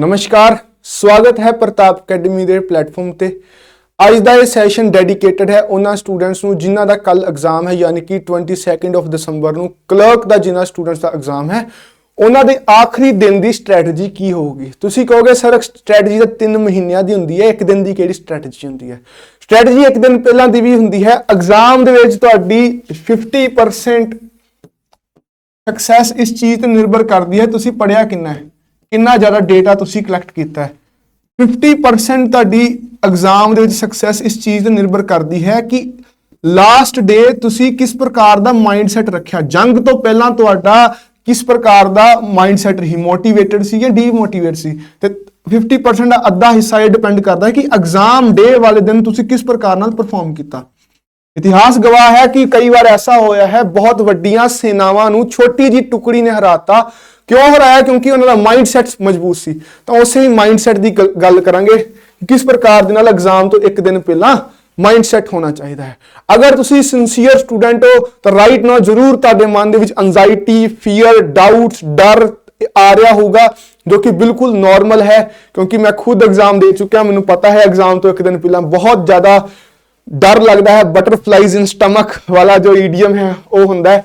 ਨਮਸਕਾਰ, ਸਵਾਗਤ ਹੈ ਪ੍ਰਤਾਪ ਅਕੈਡਮੀ ਦੇ ਪਲੇਟਫਾਰਮ ਤੇ। ਅੱਜ ਦਾ ਇਹ ਸੈਸ਼ਨ ਡੈਡੀਕੇਟਡ ਹੈ ਉਹਨਾਂ ਸਟੂਡੈਂਟਸ ਨੂੰ ਜਿਨ੍ਹਾਂ ਦਾ ਕੱਲ ਐਗਜ਼ਾਮ ਹੈ, ਯਾਨੀ ਕਿ 22nd ਆਫ ਦਸੰਬਰ ਨੂੰ। ਕਲਰਕ ਦਾ ਜਿਨ੍ਹਾਂ ਸਟੂਡੈਂਟਸ ਦਾ ਐਗਜ਼ਾਮ ਹੈ, ਉਹਨਾਂ ਦੇ ਆਖਰੀ ਦਿਨ ਦੀ ਸਟ੍ਰੈਟਜੀ ਕੀ ਹੋਊਗੀ? ਤੁਸੀਂ ਕਹੋਗੇ, ਸਰ ਸਟ੍ਰੈਟਜੀ ਤਾਂ 3 ਮਹੀਨਿਆਂ ਦੀ ਹੁੰਦੀ ਹੈ, ਇੱਕ ਦਿਨ ਦੀ ਕਿਹੜੀ ਸਟ੍ਰੈਟਜੀ ਹੁੰਦੀ ਹੈ? ਸਟ੍ਰੈਟਜੀ ਇੱਕ ਦਿਨ ਪਹਿਲਾਂ ਦੀ ਵੀ ਹੁੰਦੀ ਹੈ ਐਗਜ਼ਾਮ ਦੇ ਵਿੱਚ ਤੁਹਾਡੀ 50% ਸਕਸੈਸ ਇਸ ਚੀਜ਼ ਤੇ ਨਿਰਭਰ ਕਰਦੀ ਹੈ, ਤੁਸੀਂ ਪੜਿਆ ਕਿੰਨਾ ਹੈ? ਕਿੰਨਾ ਜ਼ਿਆਦਾ ਡੇਟਾ ਤੁਸੀਂ ਕਲੈਕਟ ਕੀਤਾ ਹੈ? 50% ਤੁਹਾਡੀ ਐਗਜ਼ਾਮ ਦੇ ਵਿੱਚ ਸਕਸੈਸ ਇਸ ਚੀਜ਼ ਤੇ ਨਿਰਭਰ ਕਰਦੀ ਹੈ ਕਿ ਲਾਸਟ ਡੇ ਤੁਸੀਂ ਕਿਸ ਪ੍ਰਕਾਰ ਦਾ ਮਾਈਂਡਸੈਟ ਰੱਖਿਆ? ਜੰਗ ਤੋਂ ਪਹਿਲਾਂ ਤੁਹਾਡਾ ਕਿਸ ਪ੍ਰਕਾਰ ਦਾ ਮਾਈਂਡਸੈਟ ਰਹੀ? ਮੋਟੀਵੇਟਡ ਸੀ ਜਾਂ ਡੀਮੋਟੀਵੇਟ ਸੀ? ਤੇ 50% ਦਾ ਅੱਧਾ ਹਿੱਸਾ ਇਹ ਡਿਪੈਂਡ ਕਰਦਾ ਹੈ ਕਿ ਐਗਜ਼ਾਮ ਡੇ ਵਾਲੇ ਦਿਨ ਤੁਸੀਂ ਕਿਸ ਪ੍ਰਕਾਰ ਨਾਲ ਪਰਫਾਰਮ ਕੀਤਾ? ਇਤਿਹਾਸ ਗਵਾਹ ਹੈ ਕਿ ਕਈ ਵਾਰ ਐਸਾ ਹੋਇਆ ਹੈ, ਬਹੁਤ ਵੱਡੀਆਂ ਸੈਨਾਵਾਂ ਨੂੰ ਛੋਟੀ ਜੀ ਟੁਕੜੀ ਨੇ ਹਰਾਤਾ। ਕਿਉਂ ਹਰਾਇਆ? ਕਿਉਂਕਿ ਉਹਨਾਂ ਦਾ ਮਾਈਂਡਸੈਟ ਮਜ਼ਬੂਤ ਸੀ। ਤਾਂ ਉਸੇ ਹੀ ਮਾਈਂਡਸੈਟ ਦੀ ਗੱਲ- ਗੱਲ ਕਰਾਂਗੇ ਕਿਸ ਪ੍ਰਕਾਰ ਦੇ ਨਾਲ ਐਗਜ਼ਾਮ ਤੋਂ ਇੱਕ ਦਿਨ ਪਹਿਲਾਂ ਮਾਈਂਡਸੈਟ ਹੋਣਾ ਚਾਹੀਦਾ ਹੈ। ਅਗਰ ਤੁਸੀਂ ਸਿੰਸੀਅਰ ਸਟੂਡੈਂਟ ਹੋ, ਤਾਂ ਰਾਈਟ ਨਾਓ ਜ਼ਰੂਰ ਤੁਹਾਡੇ ਮਨ ਦੇ ਵਿੱਚ ਐਂਜ਼ਾਈਟੀ ਫੀਅਰ ਡਾਊਟਸ ਡਰ ਆ ਰਿਹਾ ਹੋਊਗਾ, ਜੋ ਕਿ ਬਿਲਕੁਲ ਨਾਰਮਲ ਹੈ। ਕਿਉਂਕਿ ਮੈਂ ਖੁਦ ਐਗਜ਼ਾਮ ਦੇ ਚੁੱਕਿਆ, ਮੈਨੂੰ ਪਤਾ ਹੈ ਐਗਜ਼ਾਮ ਤੋਂ ਇੱਕ ਦਿਨ ਪਹਿਲਾਂ ਬਹੁਤ ਜ਼ਿਆਦਾ ਡਰ ਲੱਗਦਾ ਹੈ। ਬਟਰਫਲਾਈਜ਼ ਇਨ ਸਟਮਕ ਵਾਲਾ ਜੋ ਈਡੀਅਮ ਹੈ, ਉਹ ਹੁੰਦਾ ਹੈ।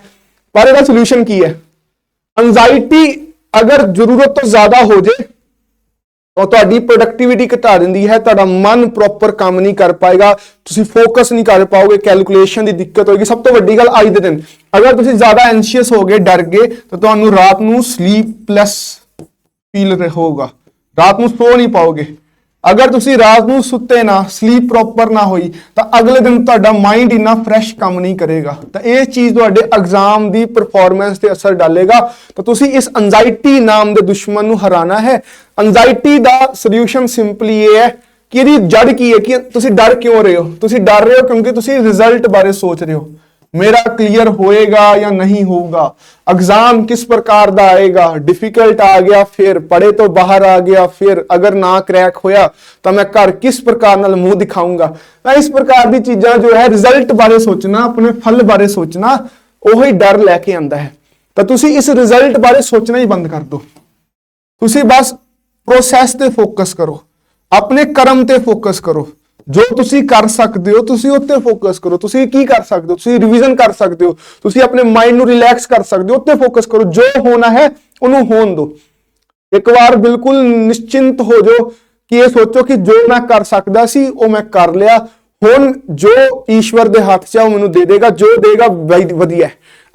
ਪਰ ਇਹਦਾ ਸੋਲੂਸ਼ਨ ਕੀ ਹੈ? ਐਂਜ਼ਾਈਟੀ ਅਗਰ ਜ਼ਰੂਰਤ ਤੋਂ ਜ਼ਿਆਦਾ ਹੋ ਜੇ, ਤਾਂ ਤੁਹਾਡੀ ਪ੍ਰੋਡਕਟਿਵਿਟੀ ਘਟਾ ਦਿੰਦੀ ਹੈ, ਤੁਹਾਡਾ ਮਨ ਪ੍ਰੋਪਰ ਕੰਮ ਨਹੀਂ ਕਰ ਪਾਏਗਾ, ਤੁਸੀਂ ਫੋਕਸ ਨਹੀਂ ਕਰ ਪਾਓਗੇ ਕੈਲਕੂਲੇਸ਼ਨ ਦੀ ਦਿੱਕਤ ਹੋਏਗੀ। ਸਭ ਤੋਂ ਵੱਡੀ ਗੱਲ ਅੱਜ ਦੇ ਦਿਨ, ਅਗਰ ਤੁਸੀਂ ਜ਼ਿਆਦਾ ਐਂਸ਼ੀਅਸ ਹੋ ਗਏ, ਡਰ ਗਏ, ਤਾਂ ਤੁਹਾਨੂੰ ਰਾਤ ਨੂੰ ਸਲੀਪਲੈਸ ਫੀਲ ਹੋਊਗਾ ਰਾਤ ਨੂੰ ਸੋ ਨਹੀਂ ਪਾਓਗੇ। ਅਗਰ ਤੁਸੀਂ ਰਾਤ ਨੂੰ ਸੁੱਤੇ ਨਾ ਸਲੀਪ ਪ੍ਰੋਪਰ ਨਾ ਹੋਈ, ਤਾਂ ਅਗਲੇ ਦਿਨ ਤੁਹਾਡਾ ਮਾਈਂਡ ਇੰਨਾ ਫਰੈਸ਼ ਕੰਮ ਨਹੀਂ ਕਰੇਗਾ। ਤਾਂ ਇਹ ਚੀਜ਼ ਤੁਹਾਡੇ ਐਗਜ਼ਾਮ ਦੀ ਪਰਫਾਰਮੈਂਸ ਤੇ ਅਸਰ ਡਾਲੇਗਾ। ਤਾਂ ਤੁਸੀਂ ਇਸ ਐਂਜ਼ਾਈਟੀ ਨਾਮ ਦੇ ਦੁਸ਼ਮਣ ਨੂੰ ਹਰਾਣਾ ਹੈ। ਐਂਜ਼ਾਈਟੀ ਦਾ ਸੋਲੂਸ਼ਨ ਸਿੰਪਲੀ ਇਹ ਹੈ ਕਿ ਇਹਦੀ ਜੜ ਕੀ ਹੈ? ਕਿ ਤੁਸੀਂ ਡਰ ਕਿਉਂ ਰਹੇ ਹੋ? ਤੁਸੀਂ ਡਰ ਰਹੇ ਹੋ ਕਿਉਂਕਿ ਤੁਸੀਂ ਰਿਜ਼ਲਟ ਬਾਰੇ ਸੋਚ ਰਹੇ ਹੋ। ਮੇਰਾ ਕਲੀਅਰ ਹੋਏਗਾ ਜਾਂ ਨਹੀਂ ਹੋਊਗਾ? ਐਗਜ਼ਾਮ ਕਿਸ ਪ੍ਰਕਾਰ ਦਾ ਆਏਗਾ? ਡਿਫਿਕਲਟ ਆ ਗਿਆ, ਫਿਰ ਪੜੇ ਤੋਂ ਬਾਹਰ ਆ ਗਿਆ, ਫਿਰ ਅਗਰ ਨਾ ਕਰੈਕ ਹੋਇਆ, ਤਾਂ ਮੈਂ ਘਰ ਕਿਸ ਪ੍ਰਕਾਰ ਨਾਲ ਮੂੰਹ ਦਿਖਾਊਂਗਾ? ਤਾਂ ਇਸ ਪ੍ਰਕਾਰ ਦੀ ਚੀਜ਼ਾਂ ਜੋ ਹੈ ਰਿਜ਼ਲਟ ਬਾਰੇ ਸੋਚਣਾ, ਆਪਣੇ ਫਲ ਬਾਰੇ ਸੋਚਣਾ, ਉਹੀ ਡਰ ਲੈ ਕੇ ਆਂਦਾ ਹੈ। ਤਾਂ ਤੁਸੀਂ ਇਸ ਰਿਜ਼ਲਟ ਬਾਰੇ ਸੋਚਣਾ ਹੀ ਬੰਦ ਕਰ ਦਿਓ। ਤੁਸੀਂ ਬਸ ਪ੍ਰੋਸੈਸ ਤੇ ਫੋਕਸ ਕਰੋ। ਆਪਣੇ ਕਰਮ ਤੇ ਫੋਕਸ ਕਰੋ। ਜੋ ਤੁਸੀਂ ਕਰ ਸਕਦੇ ਹੋ, ਤੁਸੀਂ ਉੱਤੇ ਫੋਕਸ ਕਰੋ। ਤੁਸੀਂ ਕੀ ਕਰ ਸਕਦੇ ਹੋ? ਤੁਸੀਂ ਰਿਵੀਜ਼ਨ ਕਰ ਸਕਦੇ ਹੋ। ਤੁਸੀਂ ਆਪਣੇ ਮਾਈਂਡ ਨੂੰ ਰਿਲੈਕਸ ਕਰ ਸਕਦੇ ਹੋ, ਉੱਤੇ ਫੋਕਸ ਕਰੋ। ਜੋ ਹੋਣਾ ਹੈ, ਉਹਨੂੰ ਹੋਣ ਦਿਓ। ਇੱਕ ਵਾਰ ਬਿਲਕੁਲ ਨਿਸ਼ਚਿੰਤ ਹੋ ਜਾਓ ਕਿ ਇਹ ਸੋਚੋ ਕਿ ਜੋ ਮੈਂ ਕਰ ਸਕਦਾ ਸੀ, ਉਹ ਮੈਂ ਕਰ ਲਿਆ। ਹੁਣ ਜੋ ਈਸ਼ਵਰ ਦੇ ਹੱਥ 'ਚ ਆ, ਉਹ ਮੈਨੂੰ ਦੇ ਦੇਗਾ। ਜੋ ਦੇਗਾ ਵਧੀਆ।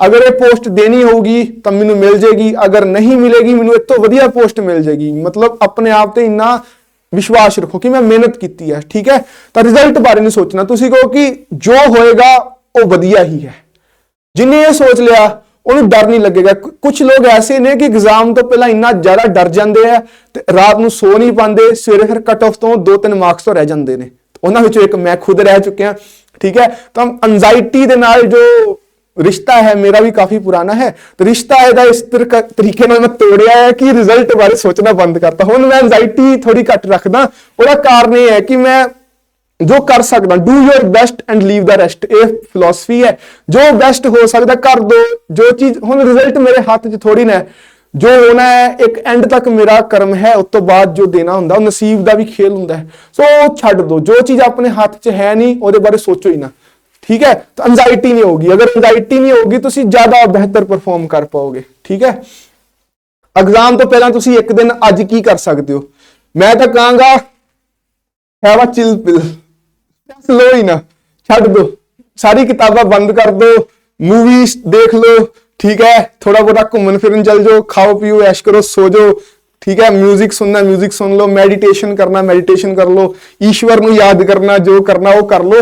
ਅਗਰ ਇਹ ਪੋਸਟ ਦੇਣੀ ਹੋਊਗੀ, ਤਾਂ ਮੈਨੂੰ ਮਿਲ ਜੇਗੀ। ਅਗਰ ਨਹੀਂ ਮਿਲੇਗੀ, ਮੈਨੂੰ ਇਸ ਤੋਂ ਵਧੀਆ ਪੋਸਟ ਮਿਲ ਜੇਗੀ। ਮਤਲਬ ਆਪਣੇ ਆਪ ਤੇ ਇੰਨਾ ਵਿਸ਼ਵਾਸ ਰੱਖੋ ਕਿ ਮੈਂ ਮਿਹਨਤ ਕੀਤੀ ਹੈ, ਠੀਕ ਹੈ? ਤਾਂ ਰਿਜ਼ਲਟ ਬਾਰੇ ਨਹੀਂ ਸੋਚਣਾ। ਤੁਸੀਂ ਕਹੋ ਕਿ ਜੋ ਹੋਏਗਾ, ਉਹ ਵਧੀਆ ਹੀ ਹੈ। ਜਿਨੇ ਇਹ ਸੋਚ ਲਿਆ, ਉਹਨੂੰ ਡਰ ਨਹੀਂ ਲੱਗੇਗਾ। ਕੁਝ ਲੋਕ ਐਸੇ ਨੇ ਕਿ ਐਗਜ਼ਾਮ ਤੋਂ ਪਹਿਲਾਂ ਇੰਨਾ ਜ਼ਿਆਦਾ ਡਰ ਜਾਂਦੇ ਆ ਤੇ ਰਾਤ ਨੂੰ ਸੋ ਨਹੀਂ ਪਾਉਂਦੇ, ਸਵੇਰੇ ਫਿਰ ਕਟ ਆਫ ਤੋਂ 2-3 ਮਾਰਕਸ ਤੋਂ ਰਹਿ ਜਾਂਦੇ ਨੇ। ਉਹਨਾਂ ਵਿੱਚੋਂ ਇੱਕ ਮੈਂ ਖੁਦ ਰਹਿ ਚੁੱਕਿਆ, ਠੀਕ ਹੈ? ਤਾਂ ਐਂਜ਼ਾਈਟੀ ਦੇ ਨਾਲ ਜੋ ਰਿਸ਼ਤਾ ਹੈ, ਮੇਰਾ ਵੀ ਕਾਫੀ ਪੁਰਾਣਾ ਹੈ। ਤੇ ਰਿਸ਼ਤਾ ਇਹਦਾ ਇਸ ਤਰਕ- ਤਰੀਕੇ ਨਾਲ ਮੈਂ ਤੋੜਿਆ ਹੈ ਕਿ ਰਿਜ਼ਲਟ ਬਾਰੇ ਸੋਚਣਾ ਬੰਦ ਕਰਤਾ। ਹੁਣ ਮੈਂ ਐਂਜ਼ਾਈਟੀ ਥੋੜੀ ਘੱਟ ਰੱਖਦਾ। ਉਹਦਾ ਕਾਰਨ ਇਹ ਹੈ ਕਿ ਮੈਂ ਜੋ ਕਰ ਸਕਦਾ do your best and leave the rest ਇਹ ਫਿਲਾਸਫੀ ਹੈ। ਜੋ ਬੈਸਟ ਹੋ ਸਕਦਾ, ਕਰ ਦੋ। ਜੋ ਚੀਜ਼, ਹੁਣ ਰਿਜ਼ਲਟ ਮੇਰੇ ਹੱਥ 'ਚ ਥੋੜੀ ਨਾ ਜੋ ਹੋਣਾ ਹੈ, ਇੱਕ ਐਂਡ ਤੱਕ ਮੇਰਾ ਕਰਮ ਹੈ, ਉਸ ਤੋਂ ਬਾਅਦ ਜੋ ਦੇਣਾ ਹੁੰਦਾ, ਉਹ ਨਸੀਬ ਦਾ ਵੀ ਖੇਲ ਹੁੰਦਾ ਹੈ। ਸੋ ਉਹ ਛੱਡ ਦੋ। ਜੋ ਚੀਜ਼ ਆਪਣੇ ਹੱਥ 'ਚ ਹੈ ਨਹੀਂ, ਉਹਦੇ ਬਾਰੇ ਸੋਚੋ ਹੀ ਨਾ। ठीक है? तो एंजाइटी नहीं होगी। अगर एंजाइटी नहीं होगी तो ज़्यादा बेहतर परफॉर्म कर पाओगे। ठीक है? एग्ज़ाम तो पहला तुम एक दिन अज की कर सकते हो। मैं तो कहगा है वह चिल पिल लो ही ना। छड़ दो। सारी किताबा बंद कर दो। मूवी देख लो। ठीक है? थोड़ा बहुत घूमन फिरन चल जाओ। खाओ पीओ ऐश करो, सो जाओ। ठीक है? म्यूज़िक सुनना म्यूज़िक सुन लो। मेडिटेशन करना मेडिटेशन कर लो। ईश्वर को याद करना, जो करना, वो कर लो।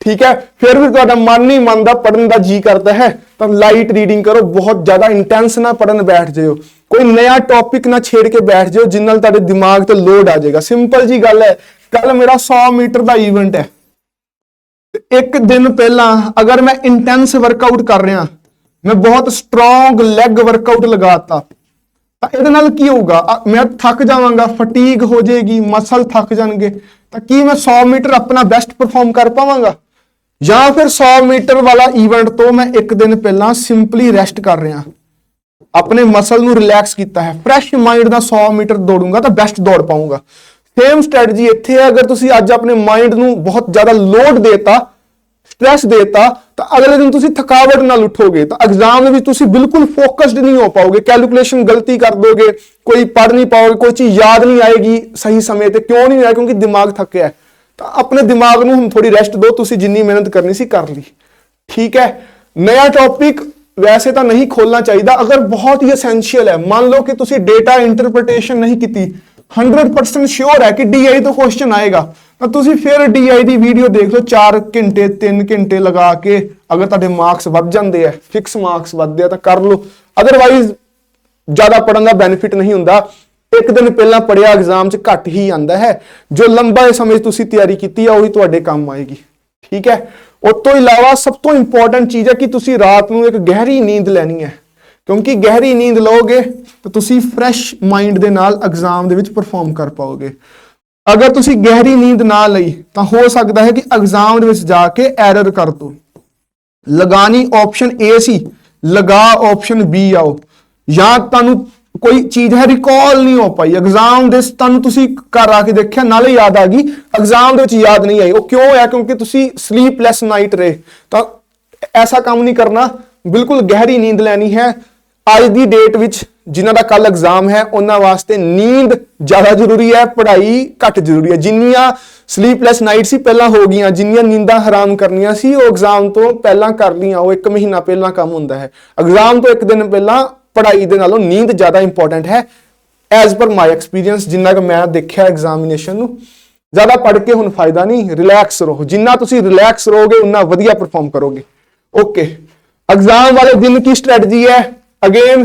ਠੀਕ ਹੈ? ਫਿਰ ਵੀ ਤੁਹਾਡਾ ਮਨ ਨਹੀਂ ਮੰਨਦਾ ਪੜਨ ਦਾ ਜੀ ਕਰਦਾ ਹੈ। ਤਾਂ ਲਾਈਟ ਰੀਡਿੰਗ ਕਰੋ, ਬਹੁਤ ਜ਼ਿਆਦਾ ਇੰਟੈਂਸ ਨਾ ਪੜਨ ਬੈਠ ਜਾਓ ਕੋਈ ਨਵਾਂ ਟੌਪਿਕ ਨਾ ਛੇੜ ਕੇ ਬੈਠ ਜਾਓ ਜਿਸ ਨਾਲ ਤੁਹਾਡੇ ਦਿਮਾਗ ਤੇ ਲੋਡ ਆ ਜਾਏਗਾ। ਸਿੰਪਲ ਜੀ ਗੱਲ ਹੈ। ਕੱਲ ਮੇਰਾ 100 ਮੀਟਰ ਦਾ ਇਵੈਂਟ ਹੈ। ਇੱਕ ਦਿਨ ਪਹਿਲਾਂ ਅਗਰ ਮੈਂ ਇੰਟੈਂਸ ਵਰਕਆਊਟ ਕਰ ਰਿਹਾ, ਮੈਂ ਬਹੁਤ ਸਟਰੋਂਗ ਲੈਗ ਵਰਕਆਊਟ ਲਗਾਤਾ ਤਾਂ ਇਹਦੇ ਨਾਲ ਕੀ ਹੋਊਗਾ? ਮੈਂ ਥੱਕ ਜਾਵਾਂਗਾ ਫਟੀਗ ਹੋ ਜਾਏਗੀ ਮਸਲ ਥੱਕ ਜਾਣਗੇ। ਤਾਂ ਕੀ ਮੈਂ 100 ਮੀਟਰ ਆਪਣਾ ਬੈਸਟ ਪਰਫਾਰਮ ਕਰ ਪਾਵਾਂਗਾ? ਜਾਂ ਫਿਰ 100 ਮੀਟਰ ਵਾਲਾ ਇਵੈਂਟ ਤੋਂ ਮੈਂ ਇੱਕ ਦਿਨ ਪਹਿਲਾਂ ਸਿੰਪਲੀ ਰੈਸਟ ਕਰ ਰਿਹਾ। ਆਪਣੇ ਮਸਲ ਨੂੰ ਰਿਲੈਕਸ ਕੀਤਾ ਹੈ। ਫਰੈਸ਼ ਮਾਈਂਡ ਦਾ 100 ਮੀਟਰ ਦੌੜੂਗਾ ਤਾਂ ਬੈਸਟ ਦੌੜ ਪਾਉਂਗਾ ਸੇਮ ਸਟ੍ਰੈਟਜੀ ਇੱਥੇ ਹੈ। ਅਗਰ ਤੁਸੀਂ ਅੱਜ ਆਪਣੇ ਮਾਈਂਡ ਨੂੰ ਬਹੁਤ ਜ਼ਿਆਦਾ ਲੋਡ ਦੇਤਾ ਸਟ੍ਰੈਸ ਦੇਤਾ, ਤਾਂ ਅਗਲੇ ਦਿਨ ਤੁਸੀਂ ਥਕਾਵਟ ਨਾਲ ਉੱਠੋਗੇ। ਤਾਂ ਐਗਜ਼ਾਮ ਦੇ ਵਿੱਚ ਤੁਸੀਂ ਬਿਲਕੁਲ ਫੋਕਸਡ ਨਹੀਂ ਹੋ ਪਾਓਗੇ। ਕੈਲਕੂਲੇਸ਼ਨ ਗਲਤੀ ਕਰ ਦੋਗੇ। ਕੋਈ ਪੜ੍ਹ ਨਹੀਂ ਪਾਓਗੇ। ਕੋਈ ਚੀਜ਼ ਯਾਦ ਨਹੀਂ ਆਏਗੀ ਸਹੀ ਸਮੇਂ ਤੇ। ਕਿਉਂ ਨਹੀਂ ਆਇਆ? ਕਿਉਂਕਿ ਦਿਮਾਗ ਥੱਕਿਆ ਹੈ। ਤਾਂ ਆਪਣੇ ਦਿਮਾਗ ਨੂੰ ਹੁਣ ਥੋੜੀ ਰੈਸਟ ਦਿਓ, ਤੁਸੀਂ ਜਿੰਨੀ ਮਿਹਨਤ ਕਰਨੀ ਸੀ ਕਰ ਲਈ। ਠੀਕ ਹੈ? ਨया ਟੌਪਿਕ ਵੈਸੇ ਤਾਂ ਨਹੀਂ ਖੋਲਣਾ ਚਾਹੀਦਾ, ਅਗਰ ਬਹੁਤ ਹੀ ਐਸੈਂਸ਼ੀਅਲ ਹੈ। ਮੰਨ ਲਓ ਕਿ ਤੁਸੀਂ ਡੇਟਾ ਇੰਟਰਪ੍ਰੀਟੇਸ਼ਨ ਨਹੀਂ ਕੀਤੀ 100% ਸ਼ੋਰ ਹੈ ਕਿ ਡੀਆਈ ਤੋਂ ਕੁਐਸਚਨ ਆਏਗਾ। ਤਾਂ ਤੁਸੀਂ ਫਿਰ ਡੀਆਈ ਦੀ ਵੀਡੀਓ ਦੇਖ ਲਓ 4 ਘੰਟੇ 3 ਘੰਟੇ ਲਗਾ ਕੇ ਅਗਰ ਤੁਹਾਡੇ ਮਾਰਕਸ ਵੱਧ ਜਾਂਦੇ ਆ ਫਿਕਸ ਮਾਰਕਸ ਵੱਧਦੇ ਆ ਤਾਂ ਕਰ ਲਓ। ਅਦਰਵਾਈਜ਼ ਜ਼ਿਆਦਾ ਪੜਨ ਦਾ ਬੈਨੀਫਿਟ ਨਹੀਂ ਹੁੰਦਾ। ਇੱਕ ਦਿਨ ਪਹਿਲਾਂ ਪੜਿਆ ਐਗਜ਼ਾਮ 'ਚ ਘੱਟ ਹੀ ਆਂਦਾ ਹੈ। ਜੋ ਲੰਬਾ ਸਮੇਂ ਤੁਸੀਂ ਤਿਆਰੀ ਕੀਤੀ ਆ, ਉਹੀ ਤੁਹਾਡੇ ਕੰਮ ਆਏਗੀ। ਠੀਕ ਹੈ? ਉਸ ਤੋਂ ਇਲਾਵਾ ਸਭ ਤੋਂ ਇੰਪੋਰਟੈਂਟ ਚੀਜ਼ ਹੈ ਕਿ ਤੁਸੀਂ ਰਾਤ ਨੂੰ ਇੱਕ ਗਹਿਰੀ ਨੀਂਦ ਲੈਣੀ ਹੈ। ਕਿਉਂਕਿ ਗਹਿਰੀ ਨੀਂਦ ਲਓਗੇ, ਤਾਂ ਤੁਸੀਂ ਫਰੈਸ਼ ਮਾਈਂਡ ਦੇ ਨਾਲ ਐਗਜ਼ਾਮ ਦੇ ਵਿੱਚ ਪਰਫਾਰਮ ਕਰ ਪਾਓਗੇ। ਅਗਰ ਤੁਸੀਂ ਗਹਿਰੀ ਨੀਂਦ ਨਾ ਲਈ, ਤਾਂ ਹੋ ਸਕਦਾ ਹੈ ਕਿ ਐਗਜ਼ਾਮ ਦੇ ਵਿੱਚ ਜਾ ਕੇ ਐਰਰ ਕਰ ਦੋ। ਲਗਾਣੀ ਆਪਸ਼ਨ A ਸੀ, ਲਗਾ ਆਪਸ਼ਨ B ਆਓ। ਜਾਂ ਤੁਹਾਨੂੰ ਕੋਈ ਚੀਜ਼ ਹੈ ਰਿਕਾਲ ਨਹੀਂ ਹੋ ਪਾਈ। ਐਗਜ਼ਾਮ ਦੇ ਤੁਹਾਨੂੰ ਤੁਸੀਂ ਘਰ ਆ ਕੇ ਦੇਖਿਆ, ਨਾਲੇ ਯਾਦ ਆ ਗਈ ਐਗਜ਼ਾਮ ਦੇ ਵਿੱਚ ਯਾਦ ਨਹੀਂ ਆਈ। ਉਹ ਕਿਉਂ ਹੋਇਆ? ਕਿਉਂਕਿ ਤੁਸੀਂ ਸਲੀਪਲੈਸ ਨਾਈਟ ਰਹੇ। ਤਾਂ ਐਸਾ ਕੰਮ ਨਹੀਂ ਕਰਨਾ। ਬਿਲਕੁਲ ਗਹਿਰੀ ਨੀਂਦ ਲੈਣੀ ਹੈ। ਅੱਜ ਦੀ ਡੇਟ ਵਿੱਚ ਜਿਨ੍ਹਾਂ ਦਾ ਕੱਲ ਐਗਜ਼ਾਮ ਹੈ, ਉਹਨਾਂ ਵਾਸਤੇ ਨੀਂਦ ਜ਼ਿਆਦਾ ਜ਼ਰੂਰੀ ਹੈ, ਪੜ੍ਹਾਈ ਘੱਟ ਜ਼ਰੂਰੀ ਹੈ। ਜਿੰਨੀਆਂ ਸਲੀਪਲੈਸ ਨਾਈਟ ਸੀ, ਪਹਿਲਾਂ ਹੋ ਗਈਆਂ। ਜਿੰਨੀਆਂ ਨੀਂਦਾਂ ਹਰਾਮ ਕਰਨੀਆਂ ਸੀ, ਉਹ ਐਗਜ਼ਾਮ ਤੋਂ ਪਹਿਲਾਂ ਕਰ ਲੀਆਂ ਉਹ ਇੱਕ ਮਹੀਨਾ ਪਹਿਲਾਂ ਕੰਮ ਹੁੰਦਾ ਹੈ। ਐਗਜ਼ਾਮ ਤੋਂ ਇੱਕ ਦਿਨ ਪਹਿਲਾਂ ਪੜ੍ਹਾਈ ਦੇ ਨਾਲੋਂ ਨੀਂਦ ਜ਼ਿਆਦਾ ਇੰਪੋਰਟੈਂਟ ਹੈ। ਐਜ਼ ਪਰ ਮਾਈ ਐਕਸਪੀਰੀਅੰਸ ਜਿੰਨਾ ਕਿ ਮੈਂ ਦੇਖਿਆ ਐਗਜ਼ਾਮੀਨੇਸ਼ਨ ਨੂੰ, ਜ਼ਿਆਦਾ ਪੜ੍ਹ ਕੇ ਹੁਣ ਫਾਇਦਾ ਨਹੀਂ ਰਿਲੈਕਸ ਰਹੋ। ਜਿੰਨਾ ਤੁਸੀਂ ਰਿਲੈਕਸ ਰਹੋਗੇ, ਉਨਾ ਵਧੀਆ ਪਰਫਾਰਮ ਕਰੋਗੇ। ਓਕੇ ਐਗਜ਼ਾਮ ਵਾਲੇ ਦਿਨ ਕੀ ਸਟ੍ਰੈਟਜੀ ਹੈ? ਅਗੇਨ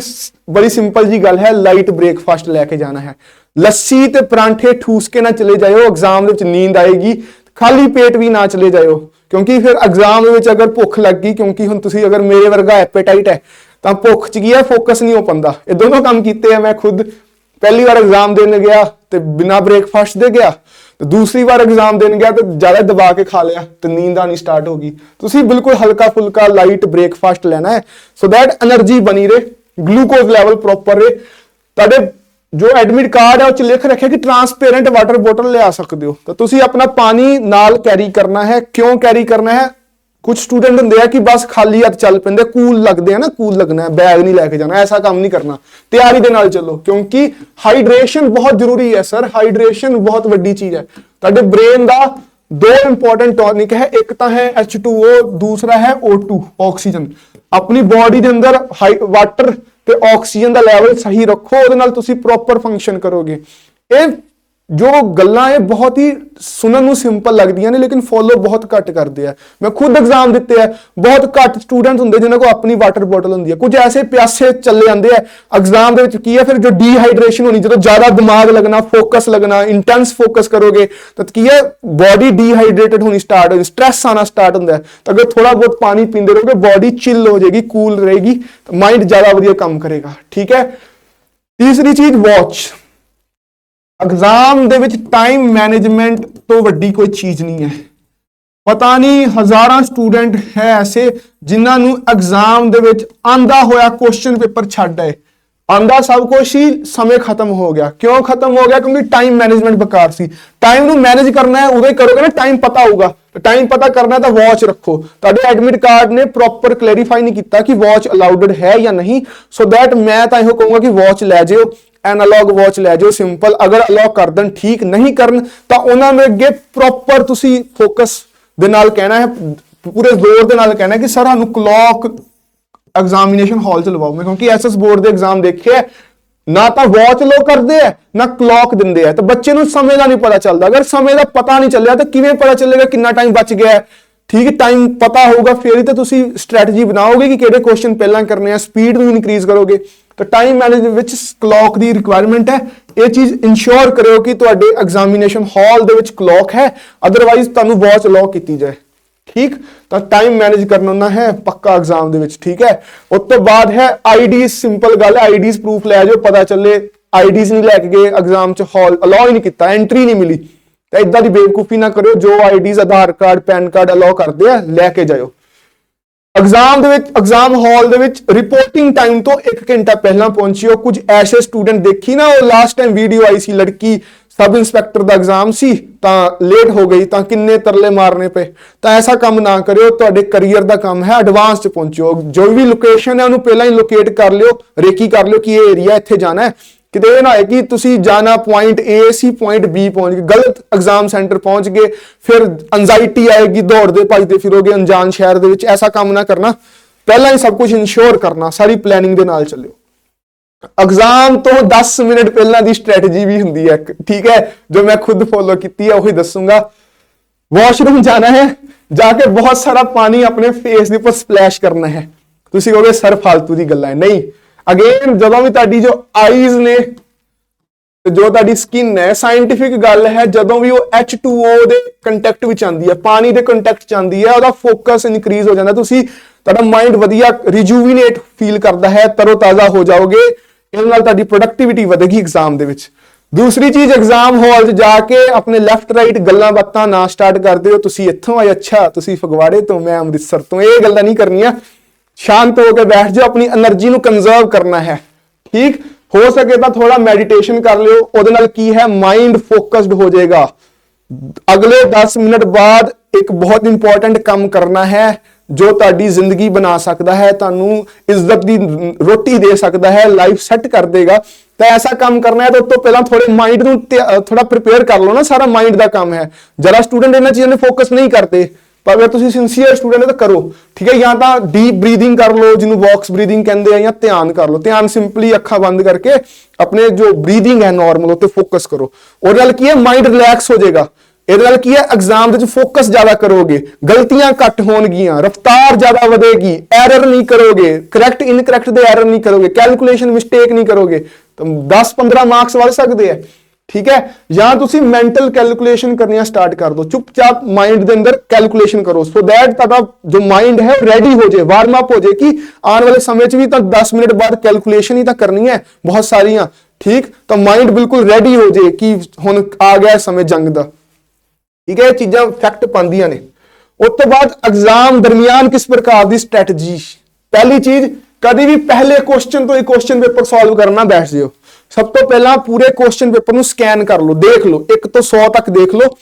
ਬੜੀ ਸਿੰਪਲ ਜੀ ਗੱਲ ਹੈ ਲਾਈਟ ਬ੍ਰੇਕਫਾਸਟ ਲੈ ਕੇ ਜਾਣਾ ਹੈ। ਲੱਸੀ ਤੇ ਪਰਾਂਠੇ ਠੂਸ ਕੇ ਨਾ ਚਲੇ ਜਾਇਓ ਐਗਜ਼ਾਮ ਦੇ ਵਿੱਚ ਨੀਂਦ ਆਏਗੀ, ਖਾਲੀ ਪੇਟ ਵੀ ਨਾ ਚਲੇ ਜਾਇਓ। ਕਿਉਂਕਿ ਫਿਰ ਐਗਜ਼ਾਮ ਦੇ ਵਿੱਚ ਅਗਰ ਭੁੱਖ ਲੱਗ ਗਈ, ਕਿਉਂਕਿ ਹੁਣ ਤੁਸੀਂ ਅਗਰ ਮੇਰੇ ਵਰਗਾ ਐਪੇਟਾਈਟ ਹੈ ਤਾਂ ਭੁੱਖ 'ਚ ਕੀ ਹੈ ਫੋਕਸ ਨਹੀਂ ਹੋ ਪੰਦਾ। ਇਹ ਦੋਨੋਂ ਕੰਮ ਕੀਤੇ ਆ ਮੈਂ ਖੁਦ। ਪਹਿਲੀ ਵਾਰ ਐਗਜ਼ਾਮ ਦੇਣ ਗਿਆ ਤੇ ਬਿਨਾ ਬ੍ਰੇਕਫਾਸਟ ਦੇ ਗਿਆ। ਤੇ ਦੂਸਰੀ ਵਾਰ ਐਗਜ਼ਾਮ ਦੇਣ ਗਿਆ ਤੇ ਜ਼ਿਆਦਾ ਦਬਾ ਕੇ ਖਾ ਲਿਆ ਤੇ ਨੀਂਦ ਆਣੀ ਸਟਾਰਟ ਹੋ ਗਈ। ਤੁਸੀਂ ਬਿਲਕੁਲ ਹਲਕਾ ਫੁਲਕਾ ਲਾਈਟ ਬ੍ਰੇਕਫਾਸਟ ਲੈਣਾ ਹੈ। ਸੋ ਥੈਟ એનર્ਜੀ ਬਣੀ ਰਹੇ। ਗਲੂਕੋਜ਼ ਲੈਵਲ ਪ੍ਰੋਪਰ ਰਹੇ। ਤੁਹਾਡੇ ਜੋ ਐਡਮਿਟ ਕਾਰਡ ਹੈ ਉਹ ਚ ਲਿਖ ਰੱਖਿਆ ਕਿ ਟਰਾਂਸਪੇਰੈਂਟ ਵਾਟਰ ਬੋਟਲ ਲਿਆ ਸਕਦੇ ਹੋ। ਤਾਂ ਤੁਸੀਂ ਆਪਣਾ ਪਾਣੀ ਨਾਲ ਕੈਰੀ ਕਰਨਾ ਹੈ। ਕਿਉਂ ਕੈਰੀ ਕਰਨਾ ਹੈ? ਕੁਝ ਸਟੂਡੈਂਟ ਹੁੰਦੇ ਆ ਕਿ ਬਸ ਖਾਲੀ ਹੱਥ ਚੱਲ ਪੈਂਦੇ ਕੂਲ ਲੱਗਦੇ ਆ ਨਾ ਕੂਲ ਲੱਗਣਾ ਬੈਗ ਨਹੀਂ ਲੈ ਕੇ ਜਾਣਾ, ਐਸਾ ਕੰਮ ਨਹੀਂ ਕਰਨਾ। ਤਿਆਰੀ ਦੇ ਨਾਲ ਚੱਲੋ, ਕਿਉਂਕਿ ਹਾਈਡਰੇਸ਼ਨ ਬਹੁਤ ਜ਼ਰੂਰੀ ਹੈ ਸਰ ਹਾਈਡਰੇਸ਼ਨ ਬਹੁਤ ਵੱਡੀ ਚੀਜ਼ ਹੈ। ਤੁਹਾਡੇ ਬ੍ਰੇਨ ਦਾ ਦੋ ਇੰਪੋਰਟੈਂਟ ਟੌਨਿਕ ਹੈ, ਇੱਕ ਤਾਂ ਹੈ H2O ਦੂਸਰਾ ਹੈ O2 ਆਕਸੀਜਨ ਆਪਣੀ ਬਾਡੀ ਦੇ ਅੰਦਰ ਵਾਟਰ ਤੇ ਆਕਸੀਜਨ ਦਾ ਲੈਵਲ ਸਹੀ ਰੱਖੋ, ਉਹਦੇ ਨਾਲ ਤੁਸੀਂ ਪ੍ਰੋਪਰ ਫੰਕਸ਼ਨ ਕਰੋਗੇ। ਇਹ ਜੋ ਗੱਲਾਂ ਇਹ ਬਹੁਤ ਹੀ ਸੁਣਨ ਨੂੰ ਸਿੰਪਲ ਲੱਗਦੀਆਂ ਨੇ ਲੇਕਿਨ ਫੋਲੋ ਬਹੁਤ ਘੱਟ ਕਰਦੇ ਆ ਮੈਂ ਖੁਦ ਐਗਜ਼ਾਮ ਦਿੱਤੇ ਆ ਬਹੁਤ ਘੱਟ ਸਟੂਡੈਂਟਸ ਹੁੰਦੇ ਜਿਨ੍ਹਾਂ ਕੋਲ ਆਪਣੀ ਵਾਟਰ ਬੋਟਲ ਹੁੰਦੀ ਹੈ ਕੁਝ ਐਸੇ ਪਿਆਸੇ ਚੱਲੇ ਜਾਂਦੇ ਆ ਐਗਜ਼ਾਮ ਦੇ ਵਿੱਚ ਕੀ ਹੈ ਫਿਰ ਜੋ ਡੀਹਾਈਡਰੇਸ਼ਨ ਹੋਣੀ ਜਦੋਂ ਜ਼ਿਆਦਾ ਦਿਮਾਗ ਲੱਗਣਾ ਫੋਕਸ ਲੱਗਣਾ ਇੰਟੈਂਸ ਫੋਕਸ ਕਰੋਗੇ ਤਾਂ ਕੀ ਹੈ ਬਾਡੀ ਡੀਹਾਈਡਰੇਟਡ ਹੋਣੀ ਸਟਾਰਟ ਹੋ ਸਟ੍ਰੈਸ ਆਣਾ ਸਟਾਰਟ ਹੁੰਦਾ ਹੈ ਤਾਂ ਅਗਰ ਥੋੜਾ ਬਹੁਤ ਪਾਣੀ ਪੀਂਦੇ ਰਹੋਗੇ ਬਾਡੀ ਚਿਲ ਹੋ ਜਾਏਗੀ ਕੂਲ ਰਹੇਗੀ ਮਾਈਂਡ ਜ਼ਿਆਦਾ ਵਧੀਆ ਕੰਮ ਕਰੇਗਾ ਠੀਕ ਹੈ ਤੀਸਰੀ ਚੀਜ਼ ਵਾਚ ਐਗਜ਼ਾਮ ਦੇ ਵਿੱਚ ਟਾਈਮ ਮੈਨੇਜਮੈਂਟ ਤੋਂ ਵੱਡੀ ਕੋਈ ਚੀਜ਼ ਨਹੀਂ ਹੈ। ਪਤਾ ਨਹੀਂ ਹਜ਼ਾਰਾਂ ਸਟੂਡੈਂਟ ਹੈ ਐਸੇ ਜਿਨ੍ਹਾਂ ਨੂੰ ਐਗਜ਼ਾਮ ਦੇ ਵਿੱਚ ਆਂਦਾ ਹੋਇਆ ਕੁਐਸਚਨ ਪੇਪਰ ਛੱਡ ਆਏ। ਆਂਦਾ ਸਭ ਕੁਝ ਹੀ ਸਮੇਂ ਖਤਮ ਹੋ ਗਿਆ। ਕਿਉਂ ਖਤਮ ਹੋ ਗਿਆ? ਕਿਉਂਕਿ ਟਾਈਮ ਮੈਨੇਜਮੈਂਟ ਬੇਕਾਰ ਸੀ। ਟਾਈਮ ਨੂੰ ਮੈਨੇਜ ਕਰਨਾ ਹੈ, ਉਦੋਂ ਹੀ ਕਰੋਗੇ ਨਾ, ਟਾਈਮ ਪਤਾ ਹੋਊਗਾ। ਟਾਈਮ ਪਤਾ ਕਰਨਾ ਤਾਂ ਵਾਚ ਰੱਖੋ। ਤੁਹਾਡੇ ਐਡਮਿਟ ਕਾਰਡ ਨੇ ਪ੍ਰੋਪਰ ਕਲੈਰੀਫਾਈ ਨਹੀਂ ਕੀਤਾ ਕਿ ਵਾਚ ਅਲਾਉਡਡ ਹੈ ਜਾਂ ਨਹੀਂ। ਸੋ ਦੈਟ ਮੈਂ ਤਾਂ ਇਹੋ ਕਹੂੰਗਾ ਕਿ ਵਾਚ ਲੈ ਜਿਓ। ਐਨਾਲੌਗ ਵਾਚ ਲੈ ਜਾਓ ਸਿੰਪਲ ਅਗਰ ਅਲਾਉ ਕਰ ਦੇਣ ਠੀਕ ਨਹੀਂ ਕਰਨ ਤਾਂ ਉਹਨਾਂ ਨੂੰ ਅੱਗੇ ਪ੍ਰੋਪਰ ਤੁਸੀਂ ਫੋਕਸ ਦੇ ਨਾਲ ਕਹਿਣਾ ਹੈ ਪੂਰੇ ਜ਼ੋਰ ਦੇ ਨਾਲ ਕਹਿਣਾ ਕਿ ਸਰ ਸਾਨੂੰ ਕਲੌਕ ਐਗਜ਼ਾਮੀਨੇਸ਼ਨ ਹਾਲ ਚ ਲਵਾਓ। ਮੈਂ ਕਿਉਂਕਿ ਐਸਐਸ ਬੋਰਡ ਦੇ ਐਗਜ਼ਾਮ ਦੇਖੇ ਆ, ਨਾ ਤਾਂ ਵਾਚ ਲੋ ਕਰਦੇ ਆ ਨਾ ਕਲੌਕ ਦਿੰਦੇ ਆ ਤਾਂ ਬੱਚੇ ਨੂੰ ਸਮੇਂ ਦਾ ਨਹੀਂ ਪਤਾ ਚੱਲਦਾ। ਅਗਰ ਸਮੇਂ ਦਾ ਪਤਾ ਨਹੀਂ ਚੱਲਿਆ ਤਾਂ ਕਿਵੇਂ ਪਤਾ ਚੱਲੇਗਾ ਕਿੰਨਾ ਟਾਈਮ ਬਚ ਗਿਆ ਠੀਕ ਹੈ ਟਾਈਮ ਪਤਾ ਹੋਊਗਾ। ਫਿਰ ਹੀ ਤਾਂ ਤੁਸੀਂ ਸਟ੍ਰੈਟਜੀ ਬਣਾਓਗੇ ਕਿ ਕਿਹੜੇ ਕੁਐਸਚਨ ਪਹਿਲਾਂ ਕਰਨੇ ਆ ਸਪੀਡ ਨੂੰ ਇਨਕਰੀਜ਼ ਕਰੋਗੇ। ਤਾਂ ਟਾਈਮ ਮੈਨੇਜ ਵਿੱਚ ਕਲੌਕ ਦੀ ਰਿਕੁਆਇਰਮੈਂਟ ਹੈ। ਇਹ ਚੀਜ਼ ਇਨਸ਼ੋਰ ਕਰਿਓ ਕਿ ਤੁਹਾਡੇ ਐਗਜ਼ਾਮੀਨੇਸ਼ਨ ਹਾਲ ਦੇ ਵਿੱਚ ਕਲੌਕ ਹੈ। ਅਦਰਵਾਈਜ਼ ਤੁਹਾਨੂੰ ਵਾਚ ਅਲਾਉ ਕੀਤੀ ਜਾਏ। ਠੀਕ? ਤਾਂ ਟਾਈਮ ਮੈਨੇਜ ਕਰਨਾ ਨਾ ਹੈ, ਪੱਕਾ ਐਗਜ਼ਾਮ ਦੇ ਵਿੱਚ, ਠੀਕ ਹੈ? ਉਸ ਤੋਂ ਬਾਅਦ ਹੈ ਆਈਡੀ ਸਿੰਪਲ ਗੱਲ ਹੈ ਆਈਡੀਜ਼ ਪ੍ਰੂਫ ਲੈ ਜਾਓ, ਪਤਾ ਚੱਲੇ। ਆਈਡੀਜ਼ ਨਹੀਂ ਲੈ ਕੇ ਗਏ ਐਗਜ਼ਾਮ ਚ ਹਾਲ ਅਲਾਉ ਹੀ ਨਹੀਂ ਕੀਤਾ ਐਂਟਰੀ ਨਹੀਂ ਮਿਲੀ। ਤਾਂ ਇਦਾਂ ਦੀ ਬੇਵਕੂਫੀ ਨਾ ਕਰਿਓ, ਜੋ IDs Aadhaar card PAN card allow ਕਰਦੇ ਆ, ਲੈ ਕੇ ਜਾਇਓ। ਐਗਜ਼ਾਮ ਦੇ ਵਿੱਚ ਐਗਜ਼ਾਮ ਹਾਲ ਦੇ ਵਿੱਚ ਰਿਪੋਰਟਿੰਗ ਟਾਈਮ ਤੋਂ 1 ਘੰਟਾ ਪਹਿਲਾਂ ਪਹੁੰਚਿਓ। ਕੁਝ ਐਸੇ ਸਟੂਡੈਂਟ ਦੇਖੀ ਨਾ, ਉਹ ਲਾਸਟ ਟਾਈਮ ਵੀਡੀਓ ਆਈ ਸੀ, ਲੜਕੀ ਸਬ ਇੰਸਪੈਕਟਰ ਦਾ ਐਗਜ਼ਾਮ ਸੀ, ਤਾਂ ਲੇਟ ਹੋ ਗਈ, ਤਾਂ ਕਿੰਨੇ ਤਰਲੇ ਮਾਰਨੇ ਪਏ। ਤਾਂ ਐਸਾ ਕੰਮ ਨਾ ਕਰਿਓ, ਤੁਹਾਡੇ ਕੈਰੀਅਰ ਦਾ ਕੰਮ ਹੈ ਐਡਵਾਂਸ ਚ ਪਹੁੰਚਿਓ। ਜੋ ਵੀ ਲੋਕੇਸ਼ਨ ਹੈ, ਉਹਨੂੰ ਪਹਿਲਾਂ ਹੀ ਲੋਕੇਟ ਕਰ ਲਿਓ, ਰੇਕੀ ਕਰ ਲਿਓ ਕਿ ਇਹ ਏਰੀਆ ਇੱਥੇ ਜਾਣਾ ਹੈ। ਕਿਤੇ ਇਹ ਨਾ ਹੋਏ ਕਿ ਤੁਸੀਂ ਜਾਣਾ ਪੁਆਇੰਟ ਏ ਸੀ ਪੁਆਇੰਟ ਬੀ ਪਹੁੰਚ ਗਏ, ਗਲਤ ਐਗਜ਼ਾਮ ਸੈਂਟਰ ਪਹੁੰਚ ਗਏ, ਫਿਰ ਐਂਜ਼ਾਈਟੀ ਆਏਗੀ, ਦੌੜਦੇ ਭੱਜਦੇ ਫਿਰੋਗੇ ਅਣਜਾਣ ਸ਼ਹਿਰ ਦੇ ਵਿੱਚ, ਐਸਾ ਕੰਮ ਨਾ ਕਰਨਾ। ਪਹਿਲਾਂ ਹੀ ਸਭ ਕੁਝ ਇਨਸ਼ੋਰ ਕਰਨਾ, ਸਾਰੀ ਪਲੈਨਿੰਗ ਦੇ ਨਾਲ ਚੱਲਿਓ। ਐਗਜ਼ਾਮ ਤੋਂ 10 ਮਿੰਟ ਪਹਿਲਾਂ ਦੀ ਸਟ੍ਰੈਟਜੀ ਵੀ ਹੁੰਦੀ ਹੈ ਠੀਕ ਹੈ? ਜੋ ਮੈਂ ਖੁਦ ਫੋਲੋ ਕੀਤੀ ਹੈ, ਉਹੀ ਦੱਸੂਗਾ। ਵਾਸ਼ਰੂਮ ਜਾਣਾ ਹੈ, ਜਾ ਕੇ ਬਹੁਤ ਸਾਰਾ ਪਾਣੀ ਆਪਣੇ ਫੇਸ ਦੇ ਉੱਪਰ ਸਪਲੈਸ਼ ਕਰਨਾ ਹੈ। ਤੁਸੀਂ ਕਹੋਗੇ, ਸਰ ਫालतू ਦੀ ਗੱਲਾਂ ਹੈ। ਨਹੀਂ ਅਗੇਨ ਜਦੋਂ ਵੀ ਤੁਹਾਡੀ ਜੋ ਆਈਜ਼ ਨੇ, ਤੇ ਜੋ ਤੁਹਾਡੀ ਸਕਿਨ ਹੈ ਸਾਇੰਟਿਫਿਕ ਗੱਲ ਹੈ, ਜਦੋਂ ਵੀ ਉਹ H2O ਦੇ ਕੰਟੈਕਟ ਵਿੱਚ ਆਂਦੀ ਹੈ, ਪਾਣੀ ਦੇ ਕੰਟੈਕਟ ਚ ਆਂਦੀ ਹੈ, ਉਹਦਾ ਫੋਕਸ ਇਨਕਰੀਜ਼ ਹੋ ਜਾਂਦਾ। ਤੁਸੀਂ, ਤੁਹਾਡਾ ਮਾਈਂਡ ਵਧੀਆ ਰਿਜੂਵੀਨੇਟ ਫੀਲ ਕਰਦਾ ਹੈ, ਤਰੋਤਾਜ਼ਾ ਹੋ ਜਾਓਗੇ, ਇਹਦੇ ਨਾਲ ਤੁਹਾਡੀ ਪ੍ਰੋਡਕਟਿਵਿਟੀ ਵਧੇਗੀ ਐਗਜ਼ਾਮ ਦੇ ਵਿੱਚ। ਦੂਸਰੀ ਚੀਜ਼ ਐਗਜ਼ਾਮ ਹਾਲ 'ਚ ਜਾ ਕੇ ਆਪਣੇ ਲੈਫਟ ਰਾਈਟ ਗੱਲਾਂ ਬਾਤਾਂ ਨਾ ਸਟਾਰਟ ਕਰਦੇ ਹੋ, ਤੁਸੀਂ ਇੱਥੋਂ ਆਏ, ਅੱਛਾ, ਤੁਸੀਂ ਫਗਵਾੜੇ ਤੋਂ, ਮੈਂ ਅੰਮ੍ਰਿਤਸਰ ਤੋਂ, ਇਹ ਗੱਲਾਂ ਨਹੀਂ ਕਰਨੀਆਂ। ਸ਼ਾਂਤ ਹੋ ਕੇ ਬੈਠ ਜਾਓ, ਆਪਣੀ એનર્ਜੀ ਨੂੰ ਕੰਜ਼ਰਵ ਕਰਨਾ ਹੈ। ਠੀਕ? ਹੋ ਸਕੇ ਤਾਂ ਥੋੜਾ ਮੈਡੀਟੇਸ਼ਨ ਕਰ ਲਿਓ, ਉਹਦੇ ਨਾਲ ਕੀ ਹੈ? ਮਾਈਂਡ ਫੋਕਸਡ ਹੋ ਜਾਏਗਾ। ਅਗਲੇ 10 ਮਿੰਟ ਬਾਅਦ ਇੱਕ ਬਹੁਤ ਇੰਪੋਰਟੈਂਟ ਕੰਮ ਕਰਨਾ ਹੈ, ਜੋ ਤੁਹਾਡੀ ਜ਼ਿੰਦਗੀ ਬਣਾ ਸਕਦਾ ਹੈ, ਤੁਹਾਨੂੰ ਇੱਜ਼ਤ ਦੀ ਰੋਟੀ ਦੇ ਸਕਦਾ ਹੈ ਲਾਈਫ ਸੈੱਟ ਕਰ ਦੇਗਾ। ਤਾਂ ਐਸਾ ਕੰਮ ਕਰਨਾ ਹੈ ਤਾਂ ਉਸ ਤੋਂ ਪਹਿਲਾਂ ਥੋੜੇ ਮਾਈਂਡ ਨੂੰ ਥੋੜਾ ਪ੍ਰਿਪੇਅਰ ਕਰ ਲਓ ਨਾ, ਸਾਰਾ ਮਾਈਂਡ ਦਾ ਕੰਮ ਹੈ। ਜਿਹੜਾ ਸਟੂਡੈਂਟ ਇਹਨਾਂ ਚੀਜ਼ਾਂ ਤੇ ਫੋਕਸ ਨਹੀਂ ਕਰਦੇ। ਪਰ ਅਗਰ ਤੁਸੀਂ ਸਿੰਸੀਅਰ ਸਟੂਡੈਂਟ ਹੋ ਤਾਂ ਕਰੋ, ਠੀਕ ਹੈ? ਜਾਂ ਤਾਂ ਡੀਪ ਬਰੀਥਿੰਗ ਕਰ ਲਓ, ਜਿਹਨੂੰ ਬਾਕਸ ਬਰੀਥਿੰਗ ਕਹਿੰਦੇ ਆ, ਜਾਂ ਧਿਆਨ ਕਰ ਲਓ। ਧਿਆਨ ਸਿੰਪਲੀ ਅੱਖਾਂ ਬੰਦ ਕਰਕੇ ਆਪਣੇ ਜੋ ਬਰੀਥਿੰਗ ਹੈ ਨਾਰਮਲ ਉੱਤੇ ਫੋਕਸ ਕਰੋ। ਉਹਦੇ ਨਾਲ ਕੀ ਹੈ? ਮਾਈਂਡ ਰਿਲੈਕਸ ਹੋ ਜਾਏਗਾ। ਇਹਦੇ ਨਾਲ ਕੀ ਹੈ? ਐਗਜ਼ਾਮ ਦੇ ਵਿੱਚ ਫੋਕਸ ਜ਼ਿਆਦਾ ਕਰੋਗੇ। ਗਲਤੀਆਂ ਘੱਟ ਹੋਣਗੀਆਂ, ਰਫਤਾਰ ਜ਼ਿਆਦਾ ਵਧੇਗੀ ਐਰਰ ਨਹੀਂ ਕਰੋਗੇ। ਕਰੈਕਟ ਇਨਕਰੈਕਟ ਦੇ ਐਰਰ ਨਹੀਂ ਕਰੋਗੇ। ਕੈਲਕੂਲੇਸ਼ਨ ਮਿਸਟੇਕ ਨਹੀਂ ਕਰੋਗੇ। ਤਾਂ 10 15 ਮਾਰਕਸ ਵੱਧ ਸਕਦੇ ਆ। ਠੀਕ ਹੈ? ਜਾਂ ਤੁਸੀਂ ਮੈਂਟਲ ਕੈਲਕੂਲੇਸ਼ਨ ਕਰਨੀਆਂ ਸਟਾਰਟ ਕਰ ਦਿਓ। ਚੁੱਪਚਾਪ ਮਾਈਂਡ ਦੇ ਅੰਦਰ ਕੈਲਕੂਲੇਸ਼ਨ ਕਰੋ। ਸੋ ਦੈਟ ਤੁਹਾਡਾ ਜੋ ਮਾਈਂਡ ਹੈ, ਉਹ ਰੈਡੀ ਹੋ ਜਾਏ ਵਾਰਮ ਅਪ ਹੋ ਜਾਏ ਕਿ ਆਉਣ ਵਾਲੇ ਸਮੇਂ 'ਚ ਵੀ ਤਾਂ 10 ਮਿੰਟ ਬਾਅਦ ਕੈਲਕੂਲੇਸ਼ਨ ਹੀ ਤਾਂ ਕਰਨੀ ਹੈ, ਬਹੁਤ ਸਾਰੀਆਂ। ਠੀਕ? ਤਾਂ ਮਾਈਂਡ ਬਿਲਕੁਲ ਰੈਡੀ ਹੋ ਜਾਏ ਕਿ ਹੁਣ ਆ ਗਿਆ ਸਮੇਂ ਜੰਗ ਦਾ। ਠੀਕ ਹੈ? ਇਹ ਚੀਜ਼ਾਂ ਇਫੈਕਟ ਪਾਉਂਦੀਆਂ ਨੇ। ਉਸ ਤੋਂ ਬਾਅਦ ਐਗਜ਼ਾਮ ਦਰਮਿਆਨ ਕਿਸ ਪ੍ਰਕਾਰ ਦੀ ਸਟ੍ਰੈਟਜੀ ਪਹਿਲੀ ਚੀਜ਼, ਕਦੀ ਵੀ ਪਹਿਲੇ ਕੁਐਸਚਨ ਤੋਂ ਹੀ ਕੁਐਸਚਨ ਪੇਪਰ ਸੋਲਵ ਕਰਨਾ ਬੈਠ ਜਿਓ। ਸਭ ਤੋਂ ਪਹਿਲਾਂ ਪੂਰੇ ਕੁਐਸਚਨ ਪੇਪਰ ਨੂੰ ਸਕੈਨ ਕਰ ਲਓ, ਦੇਖ ਲਓ 1 ਤੋਂ 100 ਤੱਕ ਦੇਖ ਲਓ।